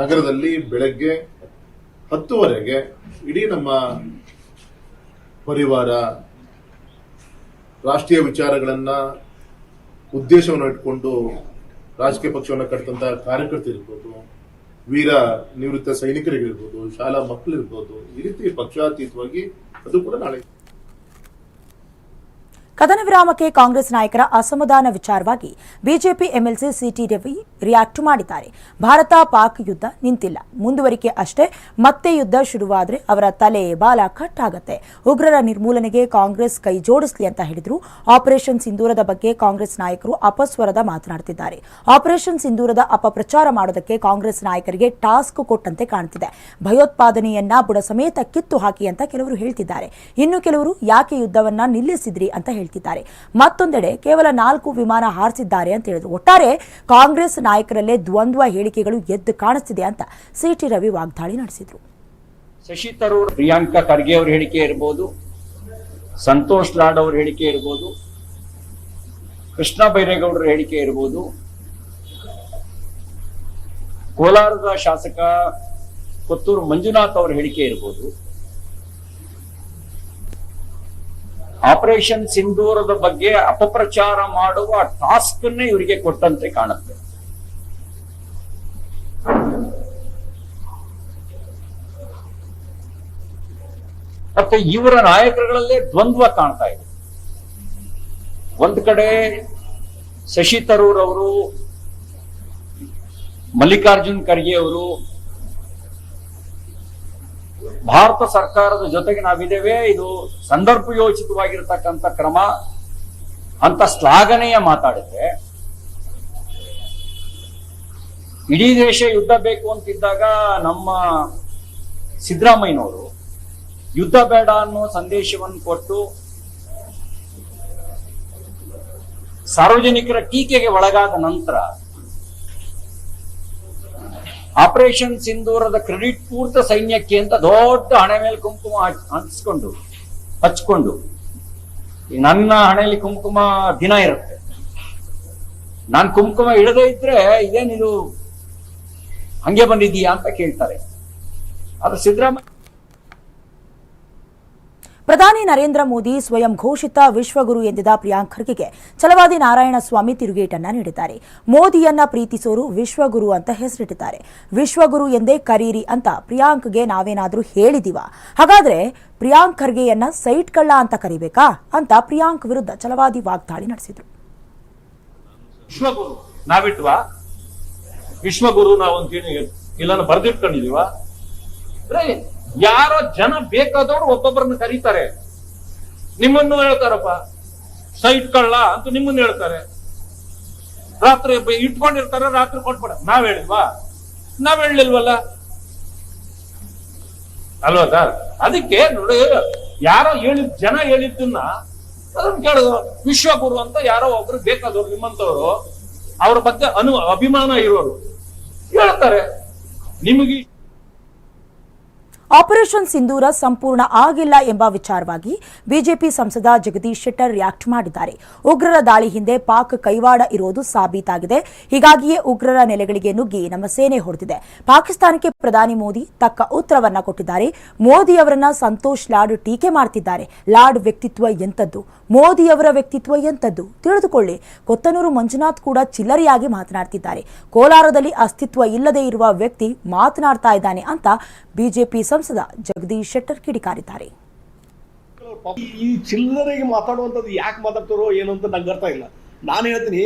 ನಗರದಲ್ಲಿ ಬೆಳಗ್ಗೆ ಹತ್ತುವರೆಗೆ ಇಡೀ ನಮ್ಮ ಪರಿವಾರ ರಾಷ್ಟ್ರೀಯ ವಿಚಾರಗಳನ್ನ ಉದ್ದೇಶವನ್ನು ಇಟ್ಕೊಂಡು ರಾಜಕೀಯ ಪಕ್ಷವನ್ನು ಕಟ್ಟಿದಂತ ಕಾರ್ಯಕರ್ತರಿರ್ಬೋದು, ವೀರ ನಿವೃತ್ತ ಸೈನಿಕರಿಗಿರ್ಬೋದು, ಶಾಲಾ ಮಕ್ಕಳಿರ್ಬೋದು, ಈ ರೀತಿ ಪಕ್ಷಾತೀತವಾಗಿ ಅದು ಕೂಡ ನಾಳೆ ಕದನ ವಿರಾಮಕ್ಕೆ ಕಾಂಗ್ರೆಸ್ ನಾಯಕರ ಅಸಮಾಧಾನ ವಿಚಾರವಾಗಿ BJP MLC C T Ravi react ಮಾಡಿದ್ದಾರೆ. ಭಾರತ ಪಾಕ್ ಯುದ್ಧ ನಿಂತಿಲ್ಲ. ಮುಂದುವರಿಕೆ ಅಷ್ಟೇ, ಮತ್ತೆ ಯುದ್ಧ ಶುರುವಾದರೆ ಅವರ ತಲೆ ಬಾಲ ಕಟ್ ಉಗ್ರರ ನಿರ್ಮೂಲನೆಗೆ ಕಾಂಗ್ರೆಸ್ ಕೈ ಜೋಡಿಸಲಿ ಅಂತ ಹೇಳಿದ್ರು. ಆಪರೇಷನ್ ಸಿಂಧೂರದ ಬಗ್ಗೆ ಕಾಂಗ್ರೆಸ್ ನಾಯಕರು ಅಪಸ್ವರದ ಮಾತನಾಡುತ್ತಿದ್ದಾರೆ ಆಪರೇಷನ್ ಸಿಂಧೂರದ ಅಪಪ್ರಚಾರ ಮಾಡೋದಕ್ಕೆ ಕಾಂಗ್ರೆಸ್ ನಾಯಕರಿಗೆ ಟಾಸ್ಕ್ ಕೊಟ್ಟಂತೆ ಕಾಣ್ತಿದೆ. ಭಯೋತ್ಪಾದನೆಯನ್ನ ಬುಡ ಸಮೇತ ಕಿತ್ತು ಹಾಕಿ ಅಂತ ಕೆಲವರು ಹೇಳ್ತಿದ್ದಾರೆ. ಇನ್ನು ಕೆಲವರು ಯಾಕೆ ಯುದ್ಧವನ್ನ ನಿಲ್ಲಿಸಿದ್ರಿ ಅಂತ ಹೇಳ್ತಿದ್ದಾರೆ. ಮತ್ತೊಂದೆಡೆ ಕೇವಲ ನಾಲ್ಕು ವಿಮಾನ ಹಾರಿಸಿದ್ದಾರೆ ಅಂತ ಹೇಳಿದ್ರು. ಒಟ್ಟಾರೆ ಕಾಂಗ್ರೆಸ್ ನಾಯಕರಲ್ಲೇ ದ್ವಂದ್ವ ಹೇಳಿಕೆಗಳು ಎದ್ದು ಕಾಣಿಸ್ತಿದೆ ಅಂತ ಸಿಟಿ ರವಿ ವಾಗ್ದಾಳಿ ನಡೆಸಿದ್ರು. ಶಶಿ ತರೂರ್, ಪ್ರಿಯಾಂಕಾ ಖರ್ಗೆ ಅವ್ರ ಹೇಳಿಕೆ ಇರ್ಬೋದು, ಸಂತೋಷ್ ಲಾಡ್ ಅವ್ರ ಹೇಳಿಕೆ ಇರ್ಬೋದು, ಕೃಷ್ಣ ಬೈರೇಗೌಡರ ಹೇಳಿಕೆ ಇರ್ಬೋದು, ಕೋಲಾರದ ಶಾಸಕ ಕೊತ್ತೂರು ಮಂಜುನಾಥ್ ಅವರ ಹೇಳಿಕೆ ಇರ್ಬೋದು. ಆಪರೇಷನ್ ಸಿಂಧೂರದ ಬಗ್ಗೆ ಅಪಪ್ರಚಾರ ಮಾಡುವ ಟಾಸ್ಕ್ ಅನ್ನೇ ಇವರಿಗೆ ಕೊಟ್ಟಂತೆ ಕಾಣುತ್ತೆ. ಮತ್ತೆ ಇವರ ನಾಯಕರುಗಳಲ್ಲೇ ದ್ವಂದ್ವ ಕಾಣ್ತಾ ಇದೆ. ಒಂದ್ ಕಡೆ ಶಶಿ ತರೂರ್ ಅವರು, ಮಲ್ಲಿಕಾರ್ಜುನ್ ಖರ್ಗೆ ಅವರು ಭಾರತ ಸರ್ಕಾರದ ಜೊತೆಗೆ ನಾವಿದ್ದೇವೆ. ಇದು ಸಂದರ್ಭಯೋಚಿತವಾಗಿರ್ತಕ್ಕಂಥ ಕ್ರಮ. ಅಂತ ಶ್ಲಾಘನೀಯ ಮಾತಾಡಿದ್ರೆ, ಇಡೀ ದೇಶ ಯುದ್ಧ ಬೇಕು ಅಂತಿದ್ದಾಗ ನಮ್ಮ ಸಿದ್ದರಾಮಯ್ಯನವರು ಯುದ್ಧ ಬೇಡ ಅನ್ನೋ ಸಂದೇಶವನ್ನು ಕೊಟ್ಟು ಸಾರ್ವಜನಿಕರ ಟೀಕೆಗೆ ಒಳಗಾದ ನಂತರ ಆಪರೇಷನ್ ಸಿಂಧೂರದ ಕ್ರೆಡಿಟ್ ಪೂರ್ತ ಸೈನ್ಯಕ್ಕೆ ಅಂತ ದೊಡ್ಡ ಹಣೆ ಮೇಲೆ ಕುಂಕುಮ ಹಂಚಿಕೊಂಡು, ಹಂಚ್ಕೊಂಡು. ನನ್ನ ಹಣೆಯಲ್ಲಿ ಕುಂಕುಮ ದಿನ ಇರುತ್ತೆ. ನಾನ್ ಕುಂಕುಮ ಇಡದೇ ಇದ್ರೆ ಇದೇನಿದು ಹಂಗೆ ಬಂದಿದೀಯಾ ಅಂತ ಕೇಳ್ತಾರೆ. ಆದ್ರೆ ಸಿದ್ದರಾಮಯ್ಯ ಪ್ರಧಾನಿ ನರೇಂದ್ರ ಮೋದಿ ಸ್ವಯಂ ಘೋಷಿತ ವಿಶ್ವಗುರು ಎಂದಿದ್ದ ಪ್ರಿಯಾಂಕ್ ಖರ್ಗೆಗೆ ಛಲವಾದಿ ನಾರಾಯಣಸ್ವಾಮಿ ತಿರುಗೇಟನ್ನ ನೀಡಿದ್ದಾರೆ. ಮೋದಿಯನ್ನ ಪ್ರೀತಿಸೋರು ವಿಶ್ವಗುರು ಅಂತ ಹೆಸರಿಟ್ಟಿದ್ದಾರೆ. ವಿಶ್ವಗುರು ಎಂದೇ ಕರೀರಿ ಅಂತ ಪ್ರಿಯಾಂಕ್ಗೆ ನಾವೇನಾದರೂ ಹೇಳಿದೀವ? ಹಾಗಾದ್ರೆ ಪ್ರಿಯಾಂಕ್ ಖರ್ಗೆಯನ್ನ ಸೈಟ್ ಕಳ್ಳ ಅಂತ ಕರಿಬೇಕಾ? ಅಂತ ಪ್ರಿಯಾಂಕ್ ವಿರುದ್ಧ ಛಲವಾದಿ ವಾಗ್ದಾಳಿ ನಡೆಸಿದ್ರು. ವಿಶ್ವಗುರು, ನಾವಿಟ್ವಾ? ವಿಶ್ವಗುರು ನಾವು ಇಲ್ಲ ಬರ್ದಿಟ್ಕೊಂಡಿದೀವ? ಯಾರೋ ಜನ ಬೇಕಾದವ್ರು ಒಬ್ಬೊಬ್ಬರನ್ನ ಕರೀತಾರೆ. ನಿಮ್ಮನ್ನು ಹೇಳ್ತಾರಪ್ಪ. ಸೈಟ್ ಕಳ್ಳ ಅಂತ ನಿಮ್ಮನ್ನು ಹೇಳ್ತಾರೆ. ರಾತ್ರಿ ಇಟ್ಕೊಂಡಿರ್ತಾರೆ, ರಾತ್ರಿ ಕೊಟ್ಬಿಡ. ನಾವ್ ಹೇಳಿಲ್ವಾ? ನಾವ್ ಹೇಳಿಲ್ವಲ್ಲ ಅಲ್ವಾ ಸರ್? ಅದಕ್ಕೆ ನೋಡಿ, ಯಾರೋ ಹೇಳಿದ್ ಜನ ಹೇಳಿದ್ದನ್ನ ಅದನ್ನ ಕೇಳಿದ್ರು ವಿಶ್ವಗುರು ಅಂತ ಯಾರೋ ಒಬ್ರು ಬೇಕಾದವ್ರು, ನಿಮ್ಮಂತವ್ರು, ಅವ್ರ ಬಗ್ಗೆ ಅನು, ಅಭಿಮಾನ ಇರೋರು. ಹೇಳ್ತಾರೆ. ನಿಮಗೆ ಆಪರೇಷನ್ ಸಿಂಧೂರ ಸಂಪೂರ್ಣ ಆಗಿಲ್ಲ ಎಂಬ ವಿಚಾರವಾಗಿ ಬಿಜೆಪಿ ಸಂಸದ ಜಗದೀಶ್ ಶೆಟ್ಟರ್ ರಿಯಾಕ್ಟ್ ಮಾಡಿದ್ದಾರೆ. ಉಗ್ರರ ದಾಳಿ ಹಿಂದೆ ಪಾಕ್ ಕೈವಾಡ ಇರೋದು ಸಾಬೀತಾಗಿದೆ. ಹೀಗಾಗಿಯೇ ಉಗ್ರರ ನೆಲೆಗಳಿಗೆ ನುಗ್ಗಿ ನಮ್ಮ ಸೇನೆ ಹೊಡೆದಿದೆ. ಪಾಕಿಸ್ತಾನಕ್ಕೆ ಪ್ರಧಾನಿ ಮೋದಿ ತಕ್ಕ ಉತ್ತರವನ್ನ ಕೊಟ್ಟಿದ್ದಾರೆ. ಮೋದಿ ಅವರನ್ನ ಸಂತೋಷ್ ಲಾಡ್ ಟೀಕೆ ಮಾಡ್ತಿದ್ದಾರೆ. ಲಾಡ್ ವ್ಯಕ್ತಿತ್ವ ಎಂಥದ್ದು? ಮೋದಿ ಅವರ ವ್ಯಕ್ತಿತ್ವ ಎಂತದ್ದು ತಿಳಿದುಕೊಳ್ಳಿ. ಕೊತ್ತನೂರು ಮಂಜುನಾಥ್ ಕೂಡ ಚಿಲ್ಲರೆಯಾಗಿ ಮಾತನಾಡ್ತಿದ್ದಾರೆ. ಕೋಲಾರದಲ್ಲಿ ಅಸ್ತಿತ್ವ ಇಲ್ಲದೆ ಇರುವ ವ್ಯಕ್ತಿ ಮಾತನಾಡ್ತಾ ಇದ್ದಾನೆ ಅಂತ ಬಿಜೆಪಿ ಸಂಸದ ಜಗದೀಶ್ ಶೆಟ್ಟರ್ ಕಿಡಿಕಾರಿದ್ದಾರೆ. ಈ ಚಿಲ್ಲರೆಗೆ ಮಾತಾಡುವಂಥದ್ದು ಯಾಕೆ ಮಾತಾಡ್ತಾರೋ ಏನು ಅಂತ ನಂಗೆ ಅರ್ಥ ಇಲ್ಲ. ನಾನು ಹೇಳ್ತೀನಿ,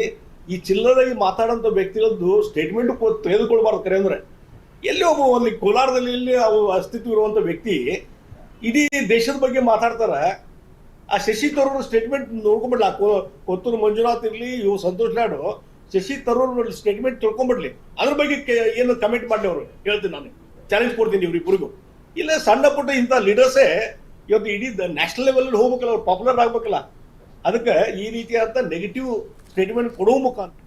ಈ ಚಿಲ್ಲರೆಗೆ ಮಾತಾಡೋಂಥ ವ್ಯಕ್ತಿಗಳದ್ದು ಸ್ಟೇಟ್ಮೆಂಟ್ ತೆಗೆದುಕೊಳ್ಬಾರ್ದು ಕರೆ ಅಂದ್ರೆ. ಎಲ್ಲಿ ಒಬ್ಬ ಅಲ್ಲಿ ಕೋಲಾರದಲ್ಲಿ ಇಲ್ಲಿ ಅಸ್ತಿತ್ವ ಇರುವಂಥ ವ್ಯಕ್ತಿ ಇಡೀ ದೇಶದ ಬಗ್ಗೆ ಮಾತಾಡ್ತಾರೆ. ಆ ಶಶಿ ತರೂರ್ ಸ್ಟೇಟ್ಮೆಂಟ್ ನೋಡ್ಕೊಂಬಿಡ್ಲಿ, ಆ ಕೊತ್ತೂರು ಮಂಜುನಾಥ್ ಇರಲಿ, ಇವು ಸಂತೋಷ್ ಲಾಡು, ಶಶಿ ತರೂರ್ ಸ್ಟೇಟ್ಮೆಂಟ್ ತಿಳ್ಕೊಂಬಿಡ್ಲಿ. ಅದ್ರ ಬಗ್ಗೆ ಏನು ಕಮೆಂಟ್ ಮಾಡ್ಲಿ ಅವರು? ಹೇಳ್ತೀನಿ ನಾನು. ಚಾಲೆಂಜ್ ಕೊಡ್ತೀನಿ ಇವ್ರಿಬ್ರಿಗೂ. ಇಲ್ಲ, ಸಣ್ಣ ಪುಟ್ಟ ಇಂಥ ಲೀಡರ್ಸೇ ಇವತ್ತು ಇಡೀ ನ್ಯಾಷನಲ್ ಲೆವೆಲ್ ಹೋಗ್ಬೇಕಲ್ಲ, ಅವ್ರು ಪಾಪ್ಯುಲರ್ ಆಗ್ಬೇಕಲ್ಲ. ಅದಕ್ಕೆ ಈ ರೀತಿಯಾದಂಥ ನೆಗೆಟಿವ್ ಸ್ಟೇಟ್ಮೆಂಟ್ ಕೊಡುವ ಮುಖಾಂತರ.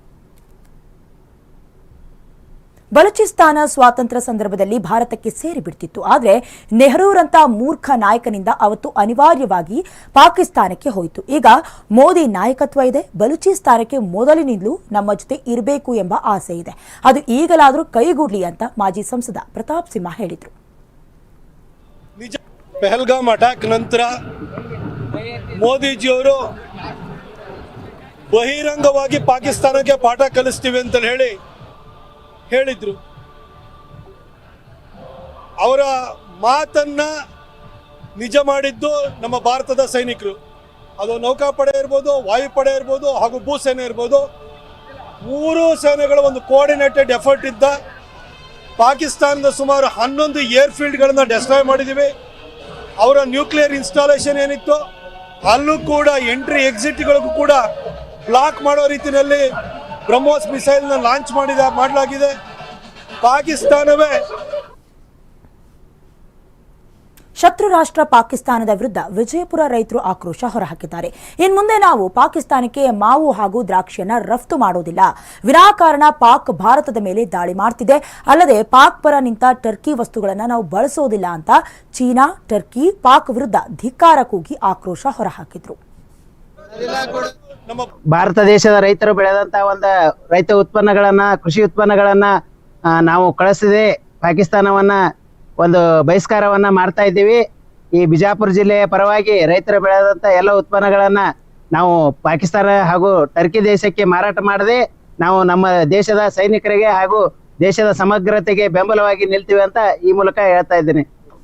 ಬಲೂಚಿಸ್ತಾನ ಸ್ವಾತಂತ್ರ್ಯ ಸಂದರ್ಭದಲ್ಲಿ ಭಾರತಕ್ಕೆ ಸೇರಿಬಿಡ್ತಿತ್ತು ಆದರೆ ನೆಹರೂರಂತ ಮೂರ್ಖ ನಾಯಕನಿಂದ ಅವತ್ತು ಅನಿವಾರ್ಯವಾಗಿ ಪಾಕಿಸ್ತಾನಕ್ಕೆ ಹೋಯಿತು. ಈಗ ಮೋದಿ ನಾಯಕತ್ವ ಇದೆ, ಬಲೂಚಿಸ್ತಾನಕ್ಕೆ ಮೊದಲಿನಿಂದಲೂ ನಮ್ಮ ಜೊತೆ ಇರಬೇಕು ಎಂಬ ಆಸೆ ಇದೆ. ಅದು ಈಗಲಾದರೂ ಕೈಗೂಡಲಿ ಅಂತ ಮಾಜಿ ಸಂಸದ ಪ್ರತಾಪ್ ಸಿಂಹ ಹೇಳಿದರು. ನಿಜ. ಪೆಹಲ್ಗಾಮ್ ಅಟ್ಯಾಕ್ ನಂತರ ಮೋದಿಜಿಯವರು ಬಹಿರಂಗವಾಗಿ ಪಾಕಿಸ್ತಾನಕ್ಕೆ ಪಾಠ ಕಲಿಸ್ತೀವಿ ಅಂತ ಹೇಳಿ ಹೇಳಿದ್ರು. ಅವರ ಮಾತನ್ನ ನಿಜ ಮಾಡಿದ್ದು ನಮ್ಮ ಭಾರತದ ಸೈನಿಕರು. ಅದು ನೌಕಾಪಡೆ ಇರ್ಬೋದು, ವಾಯುಪಡೆ ಇರ್ಬೋದು ಹಾಗೂ ಭೂಸೇನೆ ಇರ್ಬೋದು. ಮೂರು ಸೇನೆಗಳ ಒಂದು ಕೋಆರ್ಡಿನೇಟೆಡ್ ಎಫರ್ಟ್ ಇದ್ದ ಪಾಕಿಸ್ತಾನದ ಸುಮಾರು ಹನ್ನೊಂದು ಏರ್ ಫೀಲ್ಡ್ಗಳನ್ನು ಡೆಸ್ಟ್ರಾಯ್ ಮಾಡಿದ್ದೀವಿ ಅವರ ನ್ಯೂಕ್ಲಿಯರ್ ಇನ್ಸ್ಟಾಲೇಷನ್ ಏನಿತ್ತು, ಅಲ್ಲೂ ಕೂಡ ಎಂಟ್ರಿ ಎಕ್ಸಿಟ್ಗಳಿಗೂ ಕೂಡ ಬ್ಲಾಕ್ ಮಾಡೋ ರೀತಿಯಲ್ಲಿ ಬ್ರಹ್ಮೋಸ್ ಮಿಸೈಲ್ನ ಲಾಂಚ್ ಮಾಡಿದ ಮಾಡಲಾಗಿದೆ. ಪಾಕಿಸ್ತಾನವೇ ಶತ್ರು ರಾಷ್ಟ್ರ ಪಾಕಿಸ್ತಾನದ ವಿರುದ್ಧ ವಿಜಯಪುರ ರೈತರು ಆಕ್ರೋಶ ಹೊರಹಾಕಿದ್ದಾರೆ. ಇನ್ನು ಮುಂದೆ ನಾವು ಪಾಕಿಸ್ತಾನಕ್ಕೆ ಮಾವು ಹಾಗೂ ದ್ರಾಕ್ಷಿಯನ್ನ ರಫ್ತು ಮಾಡೋದಿಲ್ಲ. ವಿನಾಕಾರಣ ಪಾಕ್ ಭಾರತದ ಮೇಲೆ ದಾಳಿ ಮಾಡ್ತಿದೆ. ಅಲ್ಲದೆ ಪಾಕ್ ಪರ ನಿಂತ ಟರ್ಕಿ ವಸ್ತುಗಳನ್ನು ನಾವು ಬಳಸೋದಿಲ್ಲ ಅಂತ ಚೀನಾ, ಟರ್ಕಿ ಪಾಕ್ ವಿರುದ್ಧ ಧಿಕ್ಕಾರ ಕೂಗಿ ಆಕ್ರೋಶ ಹೊರಹಾಕಿದ್ರು. ಭಾರತ ದೇಶದ ರೈತರು ಬೆಳೆದಂತ ಒಂದು ರೈತ ಉತ್ಪನ್ನಗಳನ್ನ, ಕೃಷಿ ಉತ್ಪನ್ನಗಳನ್ನ ನಾವು ಕಳಿಸಿದೆ ಪಾಕಿಸ್ತಾನವನ್ನ ಒಂದು ಬಹಿಷ್ಕಾರವನ್ನ ಮಾಡ್ತಾ ಇದ್ದೀವಿ. ಈ ಬಿಜಾಪುರ ಜಿಲ್ಲೆಯ ಪರವಾಗಿ ರೈತರು ಬೆಳೆದಂತ ಎಲ್ಲ ಉತ್ಪನ್ನಗಳನ್ನ ನಾವು ಪಾಕಿಸ್ತಾನ ಹಾಗೂ ಟರ್ಕಿ ದೇಶಕ್ಕೆ ಮಾರಾಟ ಮಾಡದೆ ನಾವು ನಮ್ಮ ದೇಶದ ಸೈನಿಕರಿಗೆ ಹಾಗೂ ದೇಶದ ಸಮಗ್ರತೆಗೆ ಬೆಂಬಲವಾಗಿ ನಿಲ್ತೀವಿ ಅಂತ ಈ ಮೂಲಕ ಹೇಳ್ತಾ ಇದ್ದೀನಿ.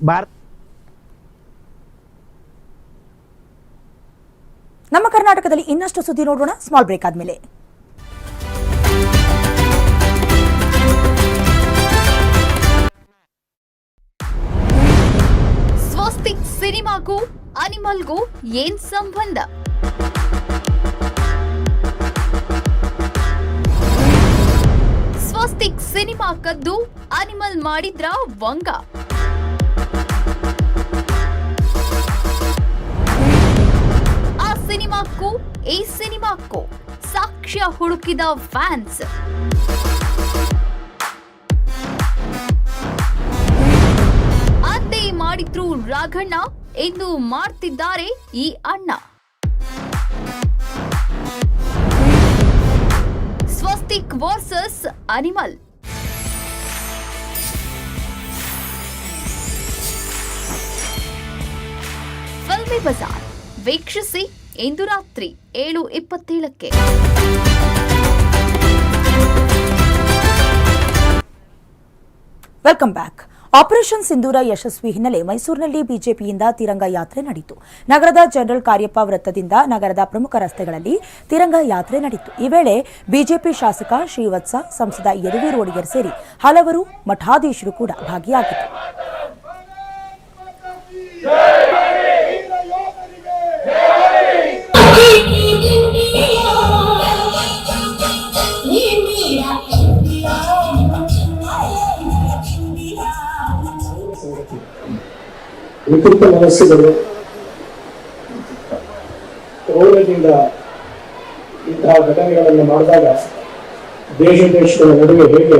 ಭಾರತ ನಮ್ಮ ಕರ್ನಾಟಕದಲ್ಲಿ ಇನ್ನಷ್ಟು ಸುದ್ದಿ ನೋಡೋಣ. ಸ್ಮಾಲ್ ಬ್ರೇಕ್ ಆದ್ಮೇಲೆ. ಸಿನಿಮಾಗೂ, ಅನಿಮಲ್ಗೂ ಏನ್ ಸಂಬಂಧ? ಸ್ವಸ್ತಿಕ್ ಸಿನಿಮಾ ಕದ್ದು ಅನಿಮಲ್ ಮಾಡಿದ್ರ ವಂಗ. ಆ ಸಿನಿಮಾಕ್ಕೂ, ಈ ಸಿನಿಮಾಕ್ಕೂ ಸಾಕ್ಷ್ಯ ಹುಡುಕಿದ ಫ್ಯಾನ್ಸ್. ಮಾಡಿದ್ರು ರಾಘಣ್ಣ ಎಂದು ಮಾಡ್ತಿದ್ದಾರೆ ಈ ಅಣ್ಣ. Swastik versus animal. Filmy Bazaar. ವೀಕ್ಷಿಸಿ ಇಂದು ರಾತ್ರಿ ಏಳು ಇಪ್ಪತ್ತೇಳಕ್ಕೆ. ವೆಲ್ಕಮ್ ಬ್ಯಾಕ್ ಆಪರೇಷನ್ ಸಿಂಧೂರ ಯಶಸ್ವಿ ಹಿನ್ನೆಲೆ ಮೈಸೂರಿನಲ್ಲಿ ಬಿಜೆಪಿಯಿಂದ ತಿರಂಗ ಯಾತ್ರೆ ನಡೆಯಿತು. ನಗರದ ಜನರಲ್ ಕಾರ್ಯಪ್ಪ ವೃತ್ತದಿಂದ ನಗರದ ಪ್ರಮುಖ ರಸ್ತೆಗಳಲ್ಲಿ ತಿರಂಗ ಯಾತ್ರೆ ನಡೆಯಿತು. ಈ ವೇಳೆ ಬಿಜೆಪಿ ಶಾಸಕ ಶ್ರೀವತ್ಸ, ಸಂಸದ ಯದುವೀರ್ ಒಡೆಯರ್ ಸೇರಿ ಹಲವರು ಮಠಾಧೀಶರು ಕೂಡ ಭಾಗಿಯಾಗಿದ್ದರು. ವಿಕೃತ ಮನಸ್ಸುಗಳು ಕ್ರೌರ್ಯದಿಂದ ಇಂತಹ ಘಟನೆಗಳನ್ನು ಮಾಡಿದಾಗ ದೇಶ ದೇಶಗಳ ನಡುವೆ ಹೇಗೆ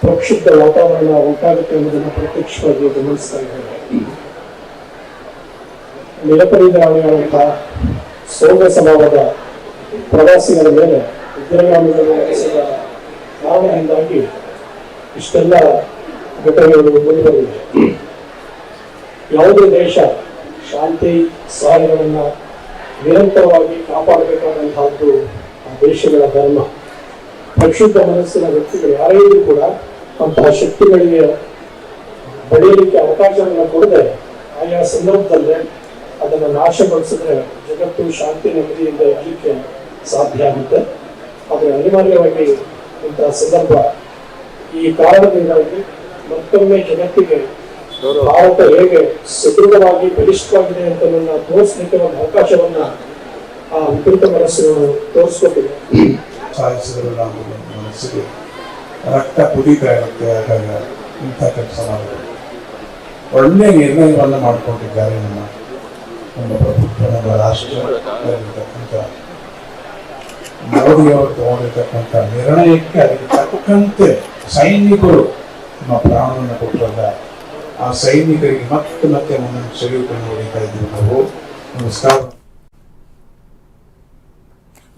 ಪ್ರಕ್ಷುಬ್ಧ ವಾತಾವರಣ ಉಂಟಾಗುತ್ತೆ ಎಂಬುದನ್ನು ಪ್ರತ್ಯಕ್ಷವಾಗಿ ಗಮನಿಸ್ತಾ ಇದ್ದಾರೆ ನಿರಪರಿಧಾನಿಯಾದಂತಹ ಸೌಮ್ಯ ಸಮಾವದ ಪ್ರವಾಸಿಗಳ ಮೇಲೆ ಉಗ್ರಗಾಮಿಗಳು ನಡೆಸಿದ ಕಾರಣದಿಂದಾಗಿ ಇಷ್ಟೆಲ್ಲ ಘಟನೆಗಳು ಮುಂದುವರಿದೆ ಯಾವುದೇ ದೇಶ ಶಾಂತಿ ಸಹಾಯಗಳನ್ನ ನಿರಂತರವಾಗಿ ಕಾಪಾಡಬೇಕಾದಂತಹದ್ದು ಆ ದೇಶಗಳ ಧರ್ಮ. ಪ್ರಕ್ಷುಬ್ಧ ಮನಸ್ಸಿನ ವ್ಯಕ್ತಿಗಳು ಯಾರೇ ಇದ್ರೂ ಕೂಡ ಅಂತಹ ಶಕ್ತಿಗಳಿಗೆ ಬೆಳೆಯಲಿಕ್ಕೆ ಅವಕಾಶವನ್ನು ಕೊಡದೆ ಆಯಾ ಸಂದರ್ಭದಲ್ಲೇ ಅದನ್ನು ನಾಶಗೊಳಿಸಿದ್ರೆ ಜಗತ್ತು ಶಾಂತಿ, ನೆಮ್ಮದಿಯಿಂದ ಇರಲಿಕ್ಕೆ ಸಾಧ್ಯ ಆಗುತ್ತೆ. ಆದರೆ ಅನಿವಾರ್ಯವಾಗಿ ಇಂತಹ ಸಂದರ್ಭ ಈ ಕಾರಣದಿಂದಾಗಿ ಮತ್ತೊಮ್ಮೆ ಜಗತ್ತಿಗೆ ಭಾರತ ಹೇಗೆ ಸುದೃಢವಾಗಿ, ಬಲಿಷ್ಠವಾಗಿದೆ ಅಂತ ತೋರಿಸಲಿಕ್ಕೆ ಒಂದು ಅವಕಾಶವನ್ನ ಆ ವಿಪರೀತ ಮನಸ್ಸುಗಳು ತೋರಿಸ್ಕೊಟ್ಟಿದೆ ಮನಸ್ಸಿಗೆ ರಕ್ತ ಕುದೀತಾ ಇರುತ್ತೆ ಆದಾಗ ಇಂಥ ಕೆಲಸ ಮಾಡಿದ್ರು ಒಳ್ಳೆ ನಿರ್ಣಯವನ್ನು ಮಾಡಿಕೊಂಡಿದ್ದಾರೆ ನಮ್ಮ ನಮ್ಮ ಪ್ರಭುತ್ವ, ನಮ್ಮ ರಾಷ್ಟ್ರದಲ್ಲಿರ್ತಕ್ಕಂಥ ಮೋದಿಯವರು ತಗೊಂಡಿರ್ತಕ್ಕಂಥ ನಿರ್ಣಯಕ್ಕೆ ಅದಕ್ಕೆ ತಕ್ಕಂತೆ ಸೈನಿಕರು ನಮ್ಮ ಪ್ರಾಣವನ್ನು ಕೊಟ್ಟರಲ್ಲ ಆ ಸೈನಿಕರಿಗೆ ಮತ್ತೆ ಮತ್ತೆ ಒಂದೊಂದು ಸೆಳೆಯುಕೊಂಡು ಹೊಡಿತಾ ನಾವು. ನಮಸ್ಕಾರ.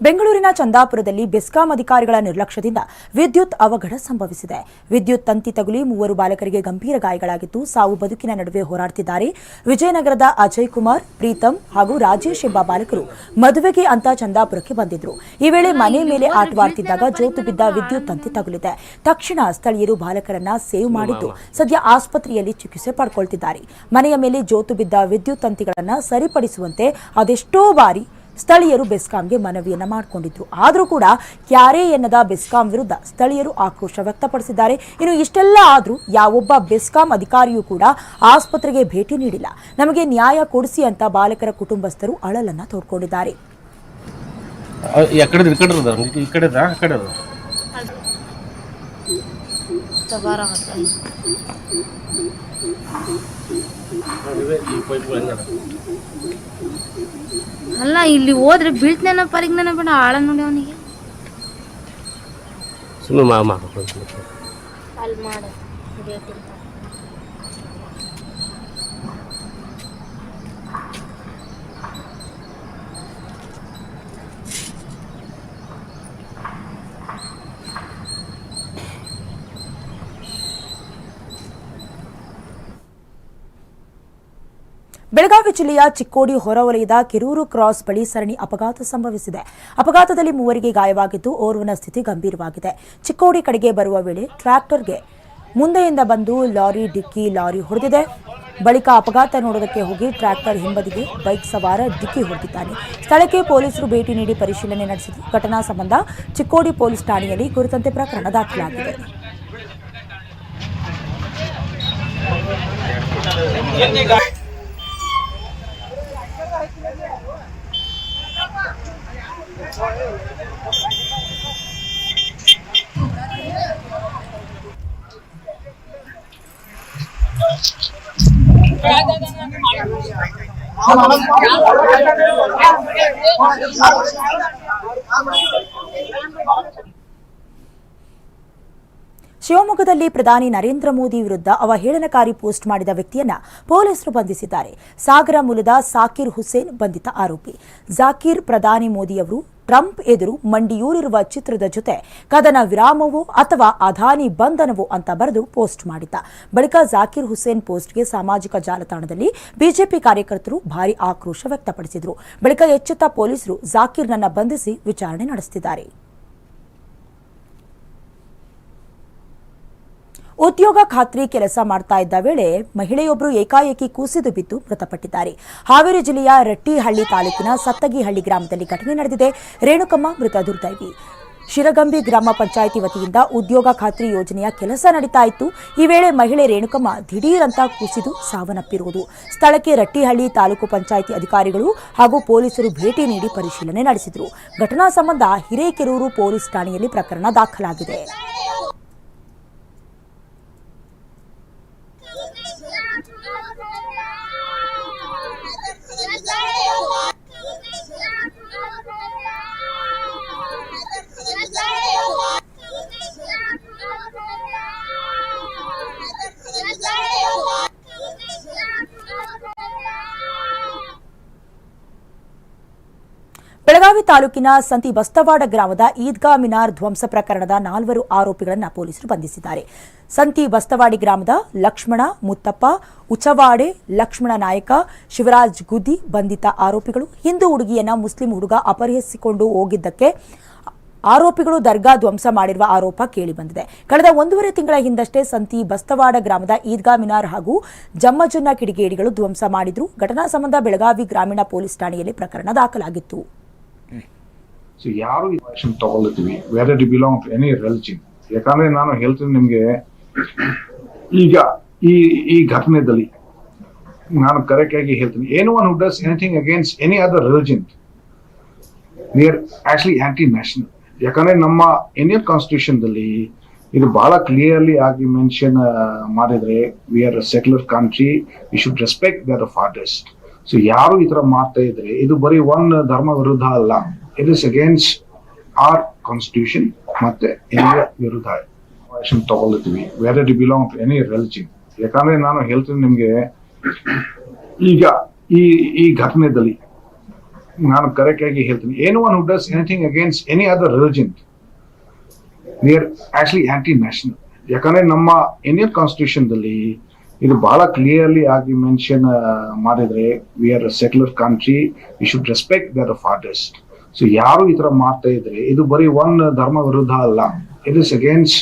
ಬೆಂಗಳೂರಿನ ಚಂದಾಪುರದಲ್ಲಿ ಬೆಸ್ಕಾಂ ಅಧಿಕಾರಿಗಳ ನಿರ್ಲಕ್ಷ್ಯದಿಂದ ವಿದ್ಯುತ್ ಅವಘಡ ಸಂಭವಿಸಿದೆ. ವಿದ್ಯುತ್ ತಂತಿ ತಗುಲಿ ಮೂವರು ಬಾಲಕರಿಗೆ ಗಂಭೀರ ಗಾಯಗಳಾಗಿದ್ದು ಸಾವು ಬದುಕಿನ ನಡುವೆ ಹೋರಾಡ್ತಿದ್ದಾರೆ. ವಿಜಯನಗರದ ಅಜಯ್ ಕುಮಾರ್, ಪ್ರೀತಂ ಹಾಗೂ ರಾಜೇಶ್ ಎಂಬ ಬಾಲಕರು ಮದುವೆಗೆ ಅಂತ ಚಂದಾಪುರಕ್ಕೆ ಬಂದಿದ್ರು. ಈ ವೇಳೆ ಮನೆ ಮೇಲೆ ಆಟವಾಡುತ್ತಿದ್ದಾಗ ಜೋತು ಬಿದ್ದ ವಿದ್ಯುತ್ ತಂತಿ ತಗುಲಿದೆ. ತಕ್ಷಣ ಸ್ಥಳೀಯರು ಬಾಲಕರನ್ನ ಸೇವ್ ಮಾಡಿದ್ದು ಸದ್ಯ ಆಸ್ಪತ್ರೆಯಲ್ಲಿ ಚಿಕಿತ್ಸೆ ಪಡ್ಕೊಳ್ತಿದ್ದಾರೆ. ಮನೆಯ ಮೇಲೆ ಜೋತು ಬಿದ್ದ ವಿದ್ಯುತ್ ತಂತಿಗಳನ್ನ ಸರಿಪಡಿಸುವಂತೆ ಅದೆಷ್ಟೋ ಬಾರಿ ಸ್ಥಳೀಯರು ಬೆಸ್ಕಾಂಗೆ ಮನವಿಯನ್ನ ಮಾಡಿಕೊಂಡಿದ್ರು. ಆದರೂ ಕೂಡ ಕ್ಯಾರೆ ಎನ್ನದ ಬೆಸ್ಕಾಂ ವಿರುದ್ಧ ಸ್ಥಳೀಯರು ಆಕ್ರೋಶ ವ್ಯಕ್ತಪಡಿಸಿದ್ದಾರೆ. ಇನ್ನು ಇಷ್ಟೆಲ್ಲ ಆದರೂ ಯಾವೊಬ್ಬ ಬೆಸ್ಕಾಂ ಅಧಿಕಾರಿಯೂ ಕೂಡ ಆಸ್ಪತ್ರೆಗೆ ಭೇಟಿ ನೀಡಿಲ್ಲ. ನಮಗೆ ನ್ಯಾಯ ಕೊಡಿಸಿ ಅಂತ ಬಾಲಕರ ಕುಟುಂಬಸ್ಥರು ಅಳಲನ್ನ ತೋಡ್ಕೊಂಡಿದ್ದಾರೆ. ಈ ಕಡೆ ಈ ಕಡೆ ಆ ಕಡೆ ಈ ಪೈಪ್ ಅಲ್ಲ ಇಲ್ಲಿ ಹೋದ್ರೆ ಬೀಳ್ತೇನ ಪರಿಜ್ಞಾನ ಬೇಡ ಆಳ ನೋಡಿ ಅವನಿಗೆ ಸುಮ್ಮನೆ ಮಾ ಅಲ್ಲಿ ಮಾಡ ಬೆಳಗಾವಿ ಜಿಲ್ಲೆಯ ಚಿಕ್ಕೋಡಿ ಹೊರವಲಯದ ಕಿರೂರು ಕ್ರಾಸ್ ಬಳಿ ಸರಣಿ ಅಪಘಾತ ಸಂಭವಿಸಿದೆ. ಅಪಘಾತದಲ್ಲಿ ಮೂವರಿಗೆ ಗಾಯವಾಗಿದ್ದು ಓರ್ವನ ಸ್ಥಿತಿ ಗಂಭೀರವಾಗಿದೆ. ಚಿಕ್ಕೋಡಿ ಕಡೆಗೆ ಬರುವ ವೇಳೆ ಟ್ರ್ಯಾಕ್ಟರ್ಗೆ ಮುಂದೆಯಿಂದ ಬಂದು ಲಾರಿ, ಡಿಕ್ಕಿ, ಲಾರಿ ಹೊಡೆದಿದೆ. ಬಳಿಕ ಅಪಘಾತ ನೋಡೋದಕ್ಕೆ ಹೋಗಿ ಟ್ರ್ಯಾಕ್ಟರ್ ಹಿಂಬದಿಗೆ ಬೈಕ್ ಸವಾರ ಡಿಕ್ಕಿ ಹೊಡೆದಿದ್ದಾನೆ. ಸ್ಥಳಕ್ಕೆ ಪೊಲೀಸರು ಭೇಟಿ ನೀಡಿ ಪರಿಶೀಲನೆ ನಡೆಸಿದ್ದು ಘಟನಾ ಸಂಬಂಧ ಚಿಕ್ಕೋಡಿ ಪೊಲೀಸ್ ಠಾಣೆಯಲ್ಲಿ ಕುರಿತಂತೆ ಪ್ರಕರಣ ದಾಖಲಾಗಿದೆ. ಶಿವಮೊಗ್ಗದಲ್ಲಿ ಪ್ರಧಾನಿ ನರೇಂದ್ರ ಮೋದಿ ವಿರುದ್ಧ ಅವಹೇಳನಕಾರಿ ಪೋಸ್ಟ್ ಮಾಡಿದ ವ್ಯಕ್ತಿಯನ್ನ ಪೊಲೀಸರು ಬಂಧಿಸಿದ್ದಾರೆ. ಸಾಗರ ಮೂಲದ ಸಾಕಿರ್ ಹುಸೇನ್ ಬಂಧಿತ ಆರೋಪಿ. ಜಾಕೀರ್ ಪ್ರಧಾನಿ ಮೋದಿಯವರು ಟ್ರಂಪ್ ಎದುರು ಮಂಡಿಯೂರಿರುವ ಚಿತ್ರದ ಜೊತೆ ಕದನ ವಿರಾಮವೋ ಅಥವಾ ಅಧಾನಿ ಬಂಧನವೋ ಅಂತ ಬರೆದು ಪೋಸ್ಟ್ ಮಾಡಿದ್ದ. ಬಳಿಕ ಜಾಕಿರ್ ಹುಸೇನ್ ಪೋಸ್ಟ್ಗೆ ಸಾಮಾಜಿಕ ಜಾಲತಾಣದಲ್ಲಿ ಬಿಜೆಪಿ ಕಾರ್ಯಕರ್ತರು ಭಾರಿ ಆಕ್ರೋಶ ವ್ಯಕ್ತಪಡಿಸಿದರು. ಬಳಿಕ ಎಚ್ಚೆತ್ತ ಪೊಲೀಸರು ಜಾಕೀರ್ನನ್ನ ಬಂಧಿಸಿ ವಿಚಾರಣೆ ನಡೆಸುತ್ತಿದ್ದಾರೆ ಉದ್ಯೋಗ ಖಾತ್ರಿ ಕೆಲಸ ಮಾಡ್ತಾ ಇದ್ದ ವೇಳೆ ಮಹಿಳೆಯೊಬ್ಬರು ಏಕಾಏಕಿ ಕುಸಿದು ಬಿದ್ದು ಮೃತಪಟ್ಟಿದ್ದಾರೆ. ಹಾವೇರಿ ಜಿಲ್ಲೆಯ ರಟ್ಟಿಹಳ್ಳಿ ತಾಲೂಕಿನ ಸತ್ತಗಿಹಳ್ಳಿ ಗ್ರಾಮದಲ್ಲಿ ಘಟನೆ ನಡೆದಿದೆ. ರೇಣುಕಮ್ಮ ಮೃತ ದುರ್ದೈವಿ. ಶಿರಗಂಬಿ ಗ್ರಾಮ ಪಂಚಾಯಿತಿ ವತಿಯಿಂದ ಉದ್ಯೋಗ ಖಾತ್ರಿ ಯೋಜನೆಯ ಕೆಲಸ ನಡೀತಾ ಇತ್ತು. ಈ ವೇಳೆ ಮಹಿಳೆ ರೇಣುಕಮ್ಮ ದಿಢೀರಂತ ಕುಸಿದು ಸಾವನ್ನಪ್ಪಿರುವುದು. ಸ್ಥಳಕ್ಕೆ ರಟ್ಟಿಹಳ್ಳಿ ತಾಲೂಕು ಪಂಚಾಯಿತಿ ಅಧಿಕಾರಿಗಳು ಹಾಗೂ ಪೊಲೀಸರು ಭೇಟಿ ನೀಡಿ ಪರಿಶೀಲನೆ ನಡೆಸಿದರು. ಘಟನಾ ಸಂಬಂಧ ಹಿರೇಕೆರೂರು ಪೊಲೀಸ್ ಠಾಣೆಯಲ್ಲಿ ಪ್ರಕರಣ ದಾಖಲಾಗಿದೆ. ಬೆಳಗಾವಿ ತಾಲೂಕಿನ ಸಂತಿ ಬಸ್ತವಾಡ ಗ್ರಾಮದ ಈದ್ಗಾ ಮಿನಾರ್ ಧ್ವಂಸ ಪ್ರಕರಣದ ನಾಲ್ವರು ಆರೋಪಿಗಳನ್ನು ಪೊಲೀಸರು ಬಂಧಿಸಿದ್ದಾರೆ. ಸಂತಿ ಬಸ್ತವಾಡಿ ಗ್ರಾಮದ ಲಕ್ಷ್ಮಣ, ಮುತ್ತಪ್ಪ, ಉಚವಾಡೆ, ಲಕ್ಷ್ಮಣ ನಾಯಕ, ಶಿವರಾಜ್ ಗುದ್ದಿ ಬಂಧಿತ ಆರೋಪಿಗಳು ಹಿಂದೂ ಹುಡುಗಿಯನ್ನ ಮುಸ್ಲಿಂ ಹುಡುಗ ಅಪಹರಿಸಿಕೊಂಡು ಹೋಗಿದ್ದಕ್ಕೆ ಆರೋಪಿಗಳು ದರ್ಗಾ ಧ್ವಂಸ ಮಾಡಿರುವ ಆರೋಪ ಕೇಳಿಬಂದಿದೆ ಕಳೆದ ಒಂದೂವರೆ ತಿಂಗಳ ಹಿಂದಷ್ಟೇ ಸಂತಿ ಬಸ್ತವಾಡ ಗ್ರಾಮದ ಈದ್ಗಾ ಮಿನಾರ್ ಹಾಗೂ ಜಮ್ಮಜನ್ನ ಕಿಡಿಗೇಡಿಗಳು ಧ್ವಂಸ ಮಾಡಿದ್ರು. ಘಟನಾ ಸಂಬಂಧ ಬೆಳಗಾವಿ ಗ್ರಾಮೀಣ ಪೊಲೀಸ್ ಠಾಣೆಯಲ್ಲಿ ಪ್ರಕರಣ ದಾಖಲಾಗಿತ್ತು. ಸೊ ಯಾರು ಆಕ್ಷನ್ ತಗೊಳ್ತೀವಿ whether they belong to any religion ಯಾಕಂದ್ರೆ ನಾನು ಹೇಳ್ತೀನಿ ನಿಮ್ಗೆ, ಈಗ ಈ ಈ ಘಟನೆದಲ್ಲಿ ನಾನು ಕರೆಕ್ಟ್ ಆಗಿ ಹೇಳ್ತೀನಿ. ಏನೋ one who does anything against any other religion near actually anti national ಯಾಕಂದ್ರೆ ನಮ್ಮ ಇಂಡಿಯನ್ ಕಾನ್ಸ್ಟಿಟ್ಯೂಷನ್ ದಲ್ಲಿ ಇದು ಬಹಳ ಕ್ಲಿಯರ್ಲಿ ಆಗಿ ಮೆನ್ಷನ್ ಮಾಡಿದ್ರೆ we are secular country we should respect their fathers so ಯಾರು ಈ ತರ ಮಾಡ್ತಾ ಇದ್ರೆ, ಇದು ಬರೀ ಒನ್ ಧರ್ಮ ವಿರುದ್ಧ ಅಲ್ಲ. It is against our constitution ಮತ್ತೆ ಇಂಡಿಯಾ ವಿರುದ್ಧ ತಗೊಳ್ತೀವಿ where they belong to any religion ಯಾಕಂದ್ರೆ ನಾನು ಹೇಳ್ತೀನಿ ನಿಮ್ಗೆ, ಈಗ ಈ ಈ ಘಟನೆದಲ್ಲಿ ನಾನು ಕರೆಕ್ಟ್ ಆಗಿ ಹೇಳ್ತೀನಿ. ಏನೋ one who'd does anything against any other religion or actually anti national ಯಾಕಂದ್ರೆ ನಮ್ಮ ಇಂಡಿಯನ್ ಕಾನ್ಸ್ಟಿಟ್ಯೂಷನ್ದಲ್ಲಿ ಇದು ಬಹಳ ಕ್ಲಿಯರ್ಲಿ ಆಗಿ ಮೆನ್ಷನ್ ಮಾಡಿದ್ರೆ we are secular country we should respect their fathers so ಯಾರು ಈ ತರ ಮಾಡ್ತಾ ಇದ್ರೆ, ಇದು ಬರೀ ಒನ್ ಧರ್ಮ ವಿರುದ್ಧ ಅಲ್ಲ. It is against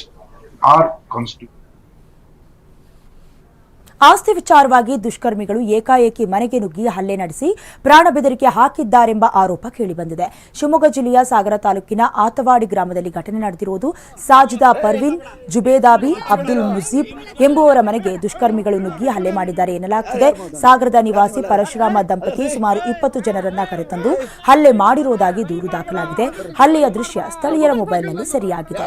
our constitution ಆಸ್ತಿ ವಿಚಾರವಾಗಿ ದುಷ್ಕರ್ಮಿಗಳು ಏಕಾಏಕಿ ಮನೆಗೆ ನುಗ್ಗಿ ಹಲ್ಲೆ ನಡೆಸಿ ಪ್ರಾಣ ಬೆದರಿಕೆ ಹಾಕಿದ್ದಾರೆಂಬ ಆರೋಪ ಕೇಳಿಬಂದಿದೆ. ಶಿವಮೊಗ್ಗ ಜಿಲ್ಲೆಯ ಸಾಗರ ತಾಲೂಕಿನ ಆತವಾಡಿ ಗ್ರಾಮದಲ್ಲಿ ಘಟನೆ ನಡೆದಿರುವುದು ಸಾಜಿದಾ ಪರ್ವಿನ್, ಜುಬೇದಾಬಿ, ಅಬ್ದುಲ್ ಮುಜೀಬ್ ಎಂಬುವರ ಮನೆಗೆ ದುಷ್ಕರ್ಮಿಗಳು ನುಗ್ಗಿ ಹಲ್ಲೆ ಮಾಡಿದ್ದಾರೆ ಎನ್ನಲಾಗುತ್ತಿದೆ ಸಾಗರದ ನಿವಾಸಿ ಪರಶುರಾಮ ದಂಪತಿ ಸುಮಾರು ಇಪ್ಪತ್ತು ಜನರನ್ನ ಕರೆತಂದು ಹಲ್ಲೆ ಮಾಡಿರುವುದಾಗಿ ದೂರು ದಾಖಲಾಗಿದೆ. ಹಲ್ಲೆಯ ದೃಶ್ಯ ಸ್ಥಳೀಯರ ಮೊಬೈಲ್ನಲ್ಲಿ ಸೆರೆಯಾಗಿದೆ.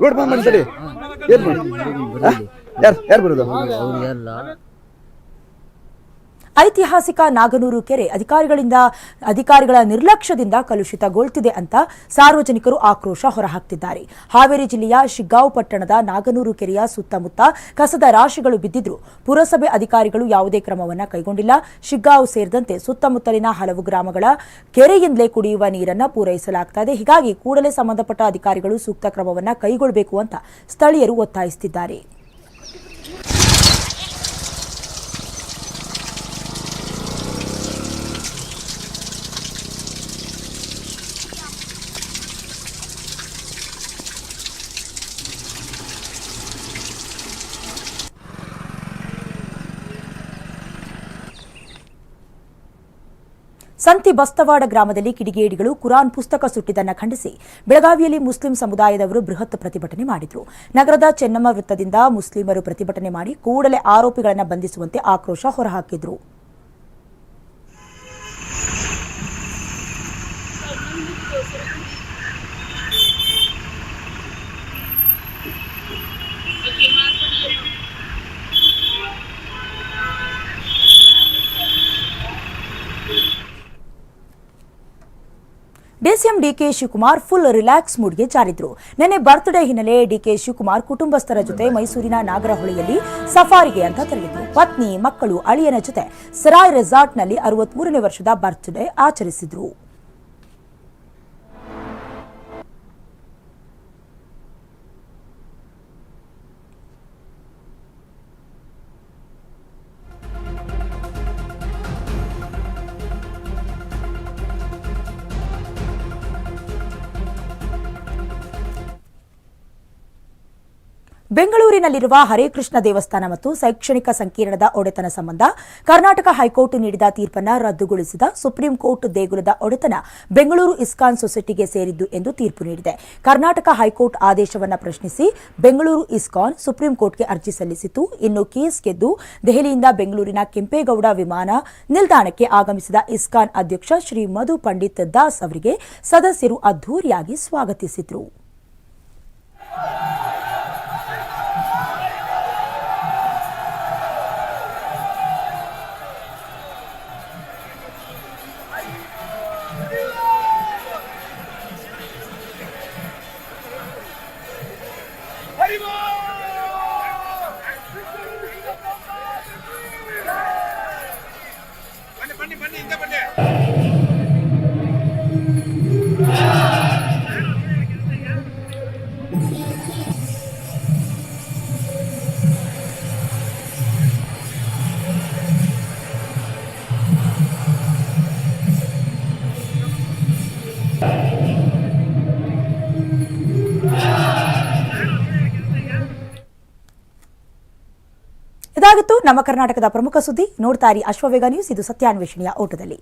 ರೋಡ್ ಬಂದ್ ಮಾಡಿ ಏನ್ ಮಾಡಿ ಯಾರು ಯಾರು ಬರೋದು? ಐತಿಹಾಸಿಕ ನಾಗನೂರು ಕೆರೆ ಅಧಿಕಾರಿಗಳಿಂದ, ಅಧಿಕಾರಿಗಳ ನಿರ್ಲಕ್ಷ್ಯದಿಂದ ಕಲುಷಿತಗೊಳ್ತಿದೆ ಅಂತ ಸಾರ್ವಜನಿಕರು ಆಕ್ರೋಶ ಹೊರಹಾಕ್ತಿದ್ದಾರೆ. ಹಾವೇರಿ ಜಿಲ್ಲೆಯ ಶಿಗ್ಗಾವ್ ಪಟ್ಟಣದ ನಾಗನೂರು ಕೆರೆಯ ಸುತ್ತಮುತ್ತ ಕಸದ ರಾಶಿಗಳು ಬಿದ್ದಿದ್ರು. ಪುರಸಭೆ ಅಧಿಕಾರಿಗಳು ಯಾವುದೇ ಕ್ರಮವನ್ನು ಕೈಗೊಂಡಿಲ್ಲ. ಶಿಗ್ಗಾವ್ ಸೇರಿದಂತೆ ಸುತ್ತಮುತ್ತಲಿನ ಹಲವು ಗ್ರಾಮಗಳ ಕೆರೆಯಿಂದಲೇ ಕುಡಿಯುವ ನೀರನ್ನು ಪೂರೈಸಲಾಗ್ತಾ ಇದೆ ಹೀಗಾಗಿ ಕೂಡಲೇ ಸಂಬಂಧಪಟ್ಟ ಅಧಿಕಾರಿಗಳು ಸೂಕ್ತ ಕ್ರಮವನ್ನ ಕೈಗೊಳ್ಳಬೇಕು ಅಂತ ಸ್ಥಳೀಯರು ಒತ್ತಾಯಿಸುತ್ತಿದ್ದಾರೆ ಸಂತಿ ಬಸ್ತವಾಡ ಗ್ರಾಮದಲ್ಲಿ ಕಿಡಿಗೇಡಿಗಳು ಕುರಾನ್ ಪುಸ್ತಕ ಸುಟ್ಟಿದ್ದನ್ನು ಖಂಡಿಸಿ ಬೆಳಗಾವಿಯಲ್ಲಿ ಮುಸ್ಲಿಂ ಸಮುದಾಯದವರು ಬೃಹತ್ ಪ್ರತಿಭಟನೆ ಮಾಡಿದರು. ನಗರದ ಚೆನ್ನಮ್ಮ ವೃತ್ತದಿಂದ ಮುಸ್ಲಿಮರು ಪ್ರತಿಭಟನೆ ಮಾಡಿ ಕೂಡಲೇ ಆರೋಪಿಗಳನ್ನು ಬಂಧಿಸುವಂತೆ ಆಕ್ರೋಶ ಹೊರಹಾಕಿದ್ರು. DCM D K Shivakumar full relax ಮೂಡ್ಗೆ ಜಾರಿದ್ರು. ನಿನ್ನೆ ಬರ್ತ್ಡೇ ಹಿನ್ನೆಲೆ ಡಿಕೆ ಶಿವಕುಮಾರ್ ಕುಟುಂಬಸ್ಥರ ಜೊತೆ ಮೈಸೂರಿನ ನಾಗರಹೊಳೆಯಲ್ಲಿ ಸಫಾರಿಗೆ ಅಂತ ತೆರಳಿದ್ರು. ಪತ್ನಿ, ಮಕ್ಕಳು, ಅಳಿಯನ ಜೊತೆ. ಸರಾಯ್ ರೆಸಾರ್ಟ್ನಲ್ಲಿ ಅರವತ್ಮೂರನೇ ವರ್ಷದ ಬರ್ತ್ಡೇ ಆಚರಿಸಿದ್ರು. ಬೆಂಗಳೂರಿನಲ್ಲಿರುವ ಹರೇಕೃಷ್ಣ ದೇವಸ್ಥಾನ ಮತ್ತು ಶೈಕ್ಷಣಿಕ ಸಂಕೀರ್ಣದ ಒಡೆತನ ಸಂಬಂಧ ಕರ್ನಾಟಕ ಹೈಕೋರ್ಟ್ ನೀಡಿದ ತೀರ್ಪನ್ನು ರದ್ದುಗೊಳಿಸಿದ ಸುಪ್ರೀಂ ಕೋರ್ಟ್ ದೇಗುಲದ ಒಡೆತನ ಬೆಂಗಳೂರು ಇಸ್ಕಾನ್ ಸೊಸೈಟಿಗೆ ಸೇರಿದ್ದು ಎಂದು ತೀರ್ಪು ನೀಡಿದೆ. ಕರ್ನಾಟಕ ಹೈಕೋರ್ಟ್ ಆದೇಶವನ್ನು ಪ್ರಶ್ನಿಸಿ ಬೆಂಗಳೂರು ಇಸ್ಕಾನ್ ಸುಪ್ರೀಂ ಕೋರ್ಟ್ಗೆ ಅರ್ಜಿ ಸಲ್ಲಿಸಿತು. ಇನ್ನು ಕೇಸ್ ಗೆದ್ದು ದೆಹಲಿಯಿಂದ ಬೆಂಗಳೂರಿನ ಕೆಂಪೇಗೌಡ ವಿಮಾನ ನಿಲ್ದಾಣಕ್ಕೆ ಆಗಮಿಸಿದ ಇಸ್ಕಾನ್ ಅಧ್ಯಕ್ಷ ಶ್ರೀ ಮಧು ಪಂಡಿತ್ ದಾಸ್ ಅವರಿಗೆ ಸದಸ್ಯರು ಅದ್ದೂರಿಯಾಗಿ ಸ್ವಾಗತಿಸಿದರು. ನಮ್ಮ ಕರ್ನಾಟಕದ ಪ್ರಮುಖ ಸುದ್ದಿ ನೋಡ್ತಾರಿ ಅಶ್ವವೇಗ ನ್ಯೂಸ್ ಇದು ಸತ್ಯಾನ್ವೇಷಣೆಯ ಓಟದಲ್ಲಿ.